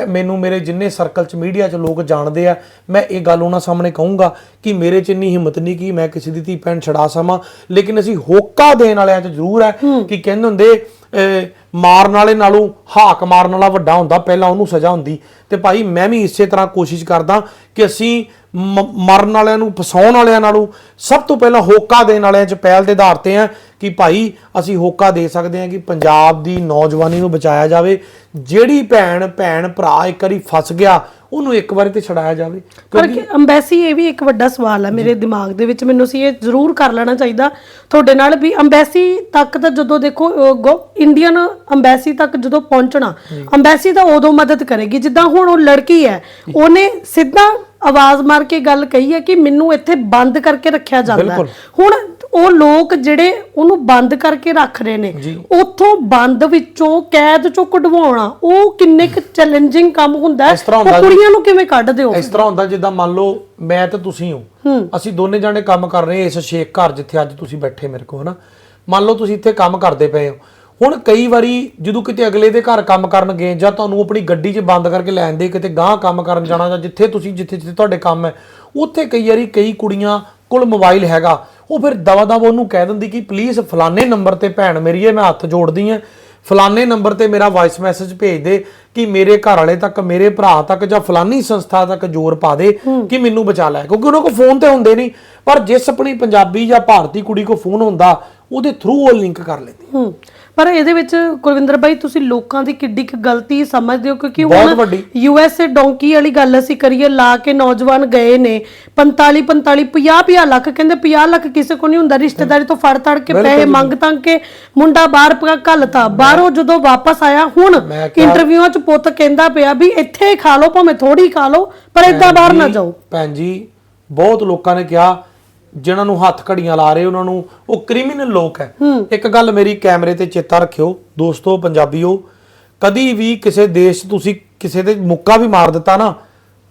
ਮੈਨੂੰ ਮੇਰੇ ਜਿੰਨੇ ਸਰਕਲ ਚ ਮੀਡੀਆ ਚ ਲੋਕ ਜਾਣਦੇ ਆ ਮੈਂ ਇਹ ਗੱਲ ਉਹਨਾਂ ਸਾਹਮਣੇ ਕਹੂੰਗਾ ਕਿ ਮੇਰੇ ਚ ਇੰਨੀ ਹਿੰਮਤ ਨਹੀਂ ਕਿ ਮੈਂ ਕਿਸੇ ਦੀ ਧੀ ਭੈਣ ਛਡਾ ਸਮਾਂ। ਲੇਕਿਨ ਅਸੀਂ ਹੋਕਾ ਦੇਣ ਵਾਲਿਆਂ ਚ ਜ਼ਰੂਰ ਹੈ ਕਿ ਕਹਿੰਦੇ ਹੁੰਦੇ ਮਾਰਨ ਵਾਲੇ ਨਾਲੋਂ ਹਾਕ ਮਾਰਨ ਵਾਲਾ ਵੱਡਾ ਹੁੰਦਾ ਪਹਿਲਾਂ ਉਹਨੂੰ ਸਜ਼ਾ ਹੁੰਦੀ। ਤੇ ਭਾਈ ਮੈਂ ਵੀ ਇਸੇ ਤਰ੍ਹਾਂ ਕੋਸ਼ਿਸ਼ ਕਰਦਾ ਕਿ ਅਸੀਂ ਮਰਨ ਵਾਲਿਆਂ ਨੂੰ ਫਸਾਉਣ ਵਾਲਿਆਂ ਨਾਲੋਂ ਸਭ ਤੋਂ ਪਹਿਲਾਂ ਹੋਕਾ ਦੇਣ ਵਾਲਿਆਂ 'ਚ ਪਹਿਲ ਦੇ ਆਧਾਰ ਤੇ ਆ ਕਿ ਭਾਈ ਅਸੀਂ ਹੋਕਾ ਦੇ ਸਕਦੇ ਹਾਂ ਕਿ ਪੰਜਾਬ ਦੀ ਨੌਜਵਾਨੀ ਨੂੰ ਬਚਾਇਆ ਜਾਵੇ। ਜਿਹੜੀ ਭੈਣ ਭੈਣ ਭਰਾ ਇੱਕ ਵਾਰੀ ਫਸ ਗਿਆ ਉਹਨੂੰ ਇੱਕ ਵਾਰੀ ਤੇ ਛਡਾਇਆ ਜਾਵੇ। ਪਰ ਕਿ ਅੰਬੈਸੀ ਇਹ ਵੀ ਇੱਕ ਵੱਡਾ ਸਵਾਲ ਹੈ ਮੇਰੇ ਦਿਮਾਗ ਦੇ ਵਿੱਚ। ਮੈਨੂੰ ਸੀ ਇਹ ਜ਼ਰੂਰ ਕਰ ਲੈਣਾ ਚਾਹੀਦਾ ਤੁਹਾਡੇ ਨਾਲ ਵੀ ਅੰਬੈਸੀ ਤੱਕ ਤਾਂ ਜਦੋਂ ਦੇਖੋ ਇੰਡੀਅਨ ਅੰਬੈਸੀ ਤੱਕ ਜਦੋਂ ਪਹੁੰਚਣਾ ਅੰਬੈਸੀ ਤਾਂ ਉਦੋਂ ਮਦਦ ਕਰੇਗੀ। ਜਿੱਦਾਂ ਹੁਣ ਉਹ ਲੜਕੀ ਹੈ ਉਹਨੇ ਸਿੱਧਾ ਆਵਾਜ਼ ਮਾਰ ਕੇ ਗੱਲ ਕਹੀ ਹੈ ਕਿ ਮੈਨੂੰ ਇੱਥੇ ਬੰਦ ਕਰਕੇ ਰੱਖਿਆ ਜਾਂਦਾ ਹੈ। ਬਿਲਕੁਲ। ਹੁਣ ਉਹ ਲੋਕ ਜਿਹੜੇ ਉਹਨੂੰ ਬੰਦ ਕਰਕੇ ਰੱਖ ਰਹੇ ਨੇ ਉੱਥੋਂ ਬੰਦ ਵਿੱਚੋਂ ਕੈਦ ਚੋਂ ਕਢਵਾਉਣਾ ਉਹ ਕਿੰਨੇ ਕੁ ਚੈਲੰਜਿੰਗ ਕੰਮ ਹੁੰਦਾ ਹੈ। ਇਸ ਤਰ੍ਹਾਂ ਉਹ ਹੁੰਦਾ ਜੀ। ਕੁੜੀਆਂ ਨੂੰ ਕਿਵੇਂ ਕੱਢਦੇ ਹੋ? ਇਸ ਤਰ੍ਹਾਂ ਹੁੰਦਾ ਜਿੱਦਾਂ ਮੰਨ ਲਓ ਮੈਂ ਤੇ ਤੁਸੀਂ ਹੋ। ਅਸੀਂ ਦੋਨੇ ਜਾਣੇ ਕੰਮ ਕਰ ਰਹੇ ਹਾਂ ਇਸ ਸ਼ੇਖ ਘਰ ਜਿੱਥੇ ਅੱਜ ਤੁਸੀਂ ਬੈਠੇ ਮੇਰੇ ਕੋਲ ਹਨਾ? ਮੰਨ ਲਓ ਤੁਸੀਂ ਇੱਥੇ ਕੰਮ ਕਰਦੇ ਪਏ ਹੋ। ਹੁਣ ਕਈ ਵਾਰੀ ਜਦੋਂ ਕਿਤੇ ਅਗਲੇ ਦੇ ਘਰ ਕੰਮ ਕਰਨ ਗਏ ਜਾਂ ਤੁਹਾਨੂੰ ਆਪਣੀ ਗੱਡੀ 'ਚ ਬੰਦ ਕਰਕੇ ਲੈ ਆਂਦੇ, ਕਿਤੇ ਗਾਂਹ ਕੰਮ ਕਰਨ ਜਾਣਾ ਜਾਂ ਜਿੱਥੇ ਤੁਸੀਂ, ਜਿੱਥੇ ਜਿੱਥੇ ਤੁਹਾਡੇ ਕੰਮ ਹੈ, ਉੱਥੇ ਕਈ ਵਾਰੀ ਕਈ ਕੁੜੀਆਂ ਕੋਲ ਮੋਬਾਈਲ ਹੈਗਾ। ਉਹ ਫਿਰ ਦਵਾ ਦਵਾ ਉਹਨੂੰ ਕਹਿ ਦਿੰਦੀ ਕਿ ਪਲੀਜ਼ ਫਲਾਣੇ ਨੰਬਰ ਤੇ ਭੈਣ ਮੇਰੀ ਹੈ, ਮੈਂ ਹੱਥ ਜੋੜਦੀ ਹਾਂ। ਫਲਾਣੇ ਨੰਬਰ ਤੇ ਮੇਰਾ ਵਾਇਸ ਮੈਸੇਜ ਭੇਜ ਦੇ ਕਿ ਮੇਰੇ ਘਰ ਵਾਲੇ ਤੱਕ, ਮੇਰੇ ਭਰਾ ਤੱਕ ਜਾਂ ਫਲਾਨੀ ਸੰਸਥਾ ਤੱਕ ਜ਼ੋਰ ਪਾ ਦੇ ਕਿ ਮੈਨੂੰ ਬਚਾ ਲੈ। ਕਿਉਂਕਿ ਉਹਨਾਂ ਕੋਲ ਫੋਨ ਤੇ ਹੁੰਦੇ ਨਹੀਂ। ਪਰ ਜਿਸ ਆਪਣੀ ਪੰਜਾਬੀ ਜਾਂ ਭਾਰਤੀ ਕੁੜੀ ਕੋਲ ਫੋਨ ਹੁੰਦਾ ਉਹਦੇ ਥਰੂ ਉਹ ਲਿੰਕ ਕਰ ਲੈਂਦੀ ਹੂੰ। ਪਰ ਇਹਦੇ ਵਿੱਚ ਕੁਲਵਿੰਦਰ ਬਾਈ ਤੁਸੀਂ ਲੋਕਾਂ ਦੀ ਕਿੱਡੀ ਕੁ ਗਲਤੀ ਸਮਝਦੇ ਹੋ ਕਿਉਂਕਿ ਹੁਣ। ਯੂਐਸਏ ਡੋਂਕੀ ਵਾਲੀ ਗੱਲ ਅਸੀਂ ਕਰੀਏ ਲਾ ਕੇ ਨੌਜਵਾਨ ਗਏ ਨੇ 45 45 50 50 ਲੱਖ ਕਹਿੰਦੇ 50 ਲੱਖ ਕਿਸੇ ਕੋ ਨਹੀਂ ਹੁੰਦਾ ਰਿਸ਼ਤੇਦਾਰੀ ਤੋਂ ਫੜ ਤੜ ਕੇ ਪੈਸੇ ਮੰਗ ਤੰਗ ਕੇ ਮੁੰਡਾ ਬਾਹਰ ਘੱਲਤਾ ਬਾਹਰੋਂ ਜਦੋਂ ਵਾਪਸ ਆਇਆ ਹੁਣ ਇੰਟਰਵਿਊਆਂ 'ਚ ਪੁੱਤ ਕਹਿੰਦਾ ਪਿਆ ਵੀ ਇੱਥੇ ਖਾ ਲਓ ਭਾਵੇਂ ਥੋੜੀ ਖਾ ਲਓ ਪਰ ਇਦਾਂ ਬਾਹਰ ਨਾ ਜਾਓ। ਭੈਣ ਜੀ ਬਹੁਤ ਲੋਕਾਂ ਨੇ ਕਿਹਾ ਜਿਨ੍ਹਾਂ ਨੂੰ ਹੱਥ ਘੜੀਆਂ ਲਾ ਰਹੇ ਉਹਨਾਂ ਨੂੰ ਉਹ ਕ੍ਰਿਮੀਨਲ ਲੋਕ ਹੈ। ਇੱਕ ਗੱਲ ਮੇਰੀ ਕੈਮਰੇ ਤੇ ਚੇਤਾ ਰੱਖਿਓ ਦੋਸਤੋ ਪੰਜਾਬੀਓ ਕਦੀ ਵੀ ਕਿਸੇ ਦੇਸ਼ ਤੁਸੀਂ ਕਿਸੇ ਦੇ ਮੁੱਕਾ ਵੀ ਮਾਰ ਦਿੱਤਾ ਨਾ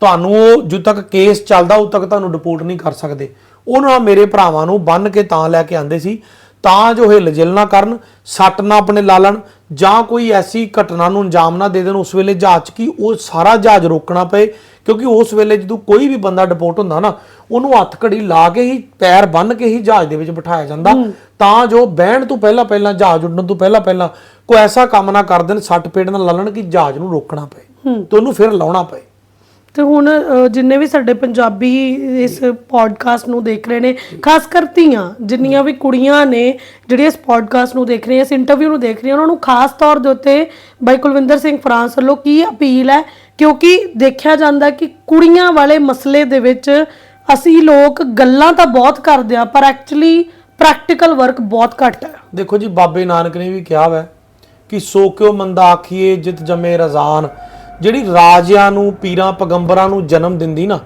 ਤੁਹਾਨੂੰ ਉਹ ਜਦੋਂ ਤੱਕ ਕੇਸ ਚੱਲਦਾ ਉਦੋਂ ਤੱਕ ਤੁਹਾਨੂੰ ਰਿਪੋਰਟ ਨਹੀਂ ਕਰ ਸਕਦੇ। ਉਹਨਾਂ ਮੇਰੇ ਭਰਾਵਾਂ ਨੂੰ ਬੰਨ ਕੇ ਤਾਂ ਲੈ ਕੇ ਆਂਦੇ ਸੀ ਤਾਂ ਜੋ ਹਿਲ ਜਿਲ ਨਾ ਕਰਨ ਸੱਟ ਨਾ ਆਪਣੇ ਲਾ ਲੈਣ ਜਾਂ ਕੋਈ ਐਸੀ ਘਟਨਾ ਨੂੰ ਅੰਜਾਮ ਨਾ ਦੇ ਦੇਣ ਉਸ ਵੇਲੇ ਜਹਾਜ਼ 'ਚ ਕੀ ਉਹ ਸਾਰਾ ਜਹਾਜ਼ ਰੋਕਣਾ ਪਏ? ਕਿਉਂਕਿ ਉਸ ਵੇਲੇ ਜਦੋਂ ਕੋਈ ਵੀ ਬੰਦਾ ਡਿਪੋਰਟ ਹੁੰਦਾ ਨਾ ਉਹਨੂੰ ਹੱਥ ਘੜੀ ਲਾ ਕੇ ਹੀ ਪੈਰ ਬੰਨ ਕੇ ਹੀ ਜਹਾਜ਼ ਦੇ ਵਿੱਚ ਬਿਠਾਇਆ ਜਾਂਦਾ। ਤਾਂ ਜੋ ਬਹਿਣ ਤੋਂ ਪਹਿਲਾਂ ਪਹਿਲਾਂ ਜਹਾਜ਼ ਉੱਡਣ ਤੋਂ ਪਹਿਲਾਂ ਪਹਿਲਾਂ ਕੋਈ ਐਸਾ ਕੰਮ ਨਾ ਕਰ ਦੇਣ ਸੱਟ ਪੇਟ ਨਾਲ ਲਾ ਲੈਣ ਕਿ ਜਹਾਜ਼ ਨੂੰ ਰੋਕਣਾ ਪਏ ਤੇ ਉਹਨੂੰ ਫਿਰ ਲਾਉਣਾ ਪਏ। ਤੇ ਹੁਣ ਅ, ਜਿੰਨੇ ਵੀ ਸਾਡੇ ਪੰਜਾਬੀ ਇਸ ਪੋਡਕਾਸਟ ਨੂੰ ਦੇਖ ਰਹੇ ਨੇ ਖਾਸ ਕਰ ਧੀਆਂ ਜਿੰਨੀਆਂ ਵੀ ਕੁੜੀਆਂ ਨੇ ਜਿਹੜੀਆਂ ਇਸ ਪੋਡਕਾਸਟ ਨੂੰ ਦੇਖ ਰਹੀਆਂ ਇਸ ਇੰਟਰਵਿਊ ਨੂੰ ਦੇਖ ਰਹੀਆਂ ਉਹਨਾਂ ਨੂੰ ਖਾਸ ਤੌਰ ਦੇ ਉੱਤੇ ਬਾਈ ਕੁਲਵਿੰਦਰ ਸਿੰਘ ਫਰਾਂਸ ਵੱਲੋਂ ਕੀ ਅਪੀਲ ਹੈ? ਕਿਉਂਕਿ ਦੇਖਿਆ ਜਾਂਦਾ ਕਿ ਕੁੜੀਆਂ ਵਾਲੇ ਮਸਲੇ ਦੇ ਵਿੱਚ ਅਸੀਂ ਲੋਕ ਗੱਲਾਂ ਤਾਂ ਬਹੁਤ ਕਰਦੇ ਆ ਪਰ ਐਕਚੁਅਲੀ ਪ੍ਰੈਕਟੀਕਲ ਵਰਕ ਬਹੁਤ ਘੱਟ ਹੈ। ਦੇਖੋ ਜੀ ਬਾਬੇ ਨਾਨਕ ਨੇ ਵੀ ਕਿਹਾ ਵੈ ਕਿ ਸੋ ਕਿਉ ਮੰਦਾ ਆਖੀਏ ਜਿਤ ਜਮੇ ਰਜ਼ਾਨ। ਜਿਹੜੀ ਰਾਜਿਆਂ ਨੂੰ, ਪੀਰਾਂ, ਪੈਗੰਬਰਾਂ ਨੂੰ ਜਨਮ ਦਿੰਦੀ ਨਾ,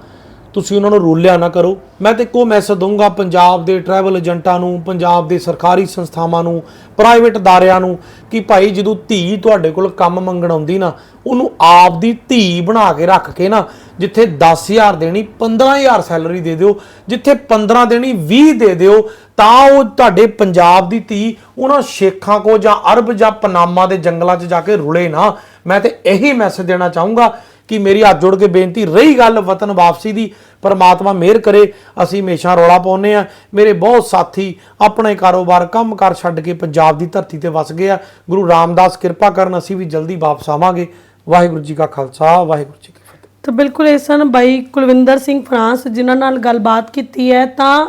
ਤੁਸੀਂ ਉਹਨਾਂ ਨੂੰ ਰੋਲਿਆ ਨਾ ਕਰੋ। ਮੈਂ ਤੇ ਇੱਕੋ ਮੈਸੇਜ ਦਊਂਗਾ ਪੰਜਾਬ ਦੇ ਟਰੈਵਲ ਏਜੰਟਾਂ ਨੂੰ, ਪੰਜਾਬ ਦੇ ਸਰਕਾਰੀ ਸੰਸਥਾਵਾਂ ਨੂੰ ਪ੍ਰਾਈਵੇਟ ਅਦਾਰਿਆਂ ਨੂੰ ਕਿ ਭਾਈ ਜਦੋਂ ਧੀ ਤੁਹਾਡੇ ਕੋਲ ਕੰਮ ਮੰਗਣ ਆਉਂਦੀ ਨਾ, ਉਹਨੂੰ ਆਪ ਦੀ ਧੀ ਬਣਾ ਕੇ ਰੱਖ ਕੇ ਨਾ, ਜਿੱਥੇ 10000 ਦੇਣੀ 15000 ਸੈਲਰੀ ਦੇ ਦਿਓ, ਜਿੱਥੇ 15 ਦੇਣੀ 20 ਦੇ ਦਿਓ, ਤਾਂ ਉਹ ਤੁਹਾਡੇ ਪੰਜਾਬ ਦੀ ਧੀ ਉਹਨਾਂ ਸ਼ੇਖਾਂ ਕੋ ਜਾਂ ਅਰਬ ਜਾਂ ਪਨਾਮਾ ਦੇ ਜੰਗਲਾਂ 'ਚ ਜਾ ਕੇ ਰੁਲੇ ਨਾ। ਮੈਂ ਤੇ ਇਹੀ ਮੈਸੇਜ ਦੇਣਾ ਚਾਹੂੰਗਾ ਕਿ ਮੇਰੀ ਹੱਥ ਜੋੜ ਕੇ ਬੇਨਤੀ ਰਹੀ ਗੱਲ ਵਤਨ ਵਾਪਸੀ ਦੀ, ਪਰਮਾਤਮਾ ਮਿਹਰ ਕਰੇ, ਅਸੀਂ ਹਮੇਸ਼ਾ ਰੌਲਾ ਪਾਉਂਦੇ ਆ ਮੇਰੇ ਬਹੁਤ ਸਾਥੀ ਆਪਣੇ ਕਾਰੋਬਾਰ ਕੰਮਕਾਰ ਛੱਡ ਕੇ ਪੰਜਾਬ ਦੀ ਧਰਤੀ ਤੇ ਵਸ ਗਏ ਆ। ਗੁਰੂ ਰਾਮਦਾਸ ਕਿਰਪਾ ਕਰਨ ਅਸੀਂ ਵੀ ਜਲਦੀ ਵਾਪਸ ਆਵਾਂਗੇ। ਵਾਹਿਗੁਰੂ ਜੀ ਕਾ ਖਾਲਸਾ, ਵਾਹਿਗੁਰੂ ਜੀ ਕੀ ਫਤਿਹ। ਤਾਂ ਬਿਲਕੁਲ ਇਹ ਸਨ ਬਾਈ ਕੁਲਵਿੰਦਰ ਸਿੰਘ ਫਰਾਂਸ, ਜਿਨ੍ਹਾਂ ਨਾਲ ਗੱਲਬਾਤ ਕੀਤੀ ਹੈ। ਤਾਂ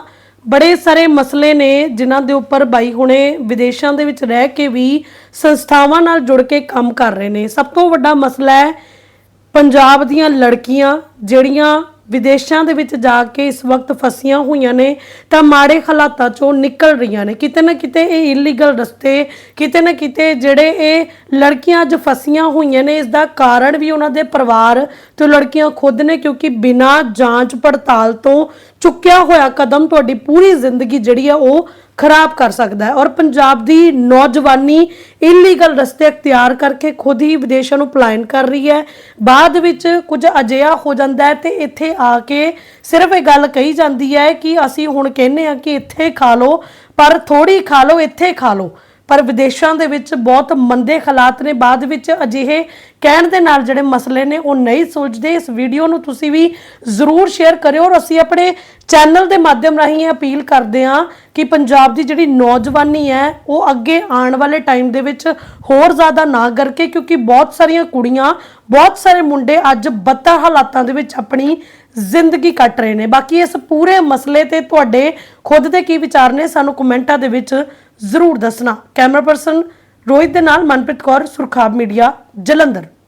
ਬੜੇ ਸਾਰੇ ਮਸਲੇ ਨੇ ਜਿਨ੍ਹਾਂ ਦੇ ਉੱਪਰ ਬਾਈ ਹੁਣੇ ਵਿਦੇਸ਼ਾਂ ਦੇ ਵਿੱਚ ਰਹਿ ਕੇ ਵੀ ਸੰਸਥਾਵਾਂ ਨਾਲ ਜੁੜ ਕੇ ਕੰਮ ਕਰ ਰਹੇ ਨੇ। ਸਭ ਤੋਂ ਵੱਡਾ ਮਸਲਾ ਹੈ ਪੰਜਾਬ ਦੀਆਂ ਲੜਕੀਆਂ, ਜਿਹੜੀਆਂ ਵਿਦੇਸ਼ਾਂ ਦੇ ਵਿੱਚ ਜਾ ਕੇ ਇਸ ਵਕਤ ਫਸੀਆਂ ਹੋਈਆਂ ਨੇ, ਤਾਂ ਮਾੜੇ ਹਾਲਾਤਾਂ ਚੋਂ ਨਿਕਲ ਰਹੀਆਂ ਨੇ। ਕਿਤੇ ਨਾ ਕਿਤੇ ਇਹ ਇਲੀਗਲ ਰਸਤੇ, ਕਿਤੇ ਨਾ ਕਿਤੇ ਜਿਹੜੇ ਇਹ ਲੜਕੀਆਂ ਅੱਜ ਫਸੀਆਂ ਹੋਈਆਂ ਨੇ ਇਸ ਦਾ ਕਾਰਨ ਵੀ ਉਹਨਾਂ ਦੇ ਪਰਿਵਾਰ ਤੇ ਲੜਕੀਆਂ ਖੁਦ ਨੇ, ਕਿਉਂਕਿ ਬਿਨਾਂ ਜਾਂਚ ਪੜਤਾਲ ਤੋਂ ਚੁੱਕਿਆ ਹੋਇਆ ਕਦਮ ਤੁਹਾਡੀ ਪੂਰੀ ਜ਼ਿੰਦਗੀ ਜਿਹੜੀ ਆ ਉਹ ਖਰਾਬ ਕਰ ਸਕਦਾ ਹੈ ਔਰ ਪੰਜਾਬ ਦੀ ਨੌਜਵਾਨੀ ਇਲੀਗਲ ਰਸਤੇ ਅਖਤਿਆਰ ਕਰਕੇ ਖੁਦ ਹੀ ਵਿਦੇਸ਼ਾਂ ਨੂੰ ਪਲਾਇਨ ਕਰ ਰਹੀ ਹੈ। ਬਾਅਦ ਵਿੱਚ ਕੁਝ ਅਜਿਹਾ ਹੋ ਜਾਂਦਾ ਹੈ ਤੇ ਇੱਥੇ ਆ ਕੇ ਸਿਰਫ ਇਹ ਗੱਲ ਕਹੀ ਜਾਂਦੀ ਹੈ ਕਿ ਅਸੀਂ ਹੁਣ ਕਹਿੰਨੇ ਆ ਕਿ ਇੱਥੇ ਖਾ ਲਓ, ਪਰ ਥੋੜੀ ਖਾ ਲਓ, ਇੱਥੇ ਖਾ ਲਓ। ਪਰ ਵਿਦੇਸ਼ਾਂ ਦੇ ਵਿੱਚ ਬਹੁਤ ਮੰਦੇ ਹਾਲਾਤ ਨੇ। ਬਾਅਦ ਵਿੱਚ ਅਜਿਹੇ ਕਹਿਣ ਦੇ ਨਾਲ ਜਿਹੜੇ ਮਸਲੇ ਨੇ, ਉਹ ਨਹੀਂ ਸੁਲਝਦੇ। ਇਸ ਵੀਡੀਓ ਨੂੰ ਤੁਸੀਂ ਵੀ ਜ਼ਰੂਰ ਸ਼ੇਅਰ ਕਰਿਓ ਔਰ ਅਸੀਂ ਆਪਣੇ ਚੈਨਲ ਦੇ ਮਾਧਿਅਮ ਰਾਹੀਂ ਅਪੀਲ ਕਰਦੇ ਹਾਂ ਕਿ ਪੰਜਾਬ ਦੀ ਜਿਹੜੀ ਨੌਜਵਾਨੀ ਹੈ, ਉਹ ਅੱਗੇ ਆਉਣ ਵਾਲੇ ਟਾਈਮ ਦੇ ਵਿੱਚ ਹੋਰ ਜ਼ਿਆਦਾ ਨਾ ਕਰਕੇ ਕਿਉਂਕਿ ਬਹੁਤ ਸਾਰੀਆਂ ਕੁੜੀਆਂ, ਬਹੁਤ ਸਾਰੇ ਮੁੰਡੇ ਅੱਜ ਬੱਤਰ ਹਾਲਾਤਾਂ ਦੇ ਵਿੱਚ ਆਪਣੀ ਜ਼ਿੰਦਗੀ ਕੱਟ ਰਹੇ ਨੇ। ਬਾਕੀ ਇਸ ਪੂਰੇ ਮਸਲੇ ਤੇ ਤੁਹਾਡੇ ਖੁਦ ਦੇ ਕੀ ਵਿਚਾਰ ਨੇ, ਸਾਨੂੰ ਕਮੈਂਟਾਂ ਦੇ ਵਿੱਚ ਜ਼ਰੂਰ ਦੱਸਣਾ। ਕੈਮਰਾ ਪਰਸਨ ਰੋਹਿਤ ਦੇ ਨਾਲ ਮਨਪ੍ਰੀਤ ਕੌਰ ਸੁਰਖਾਬ ਮੀਡੀਆ ਜਲੰਧਰ।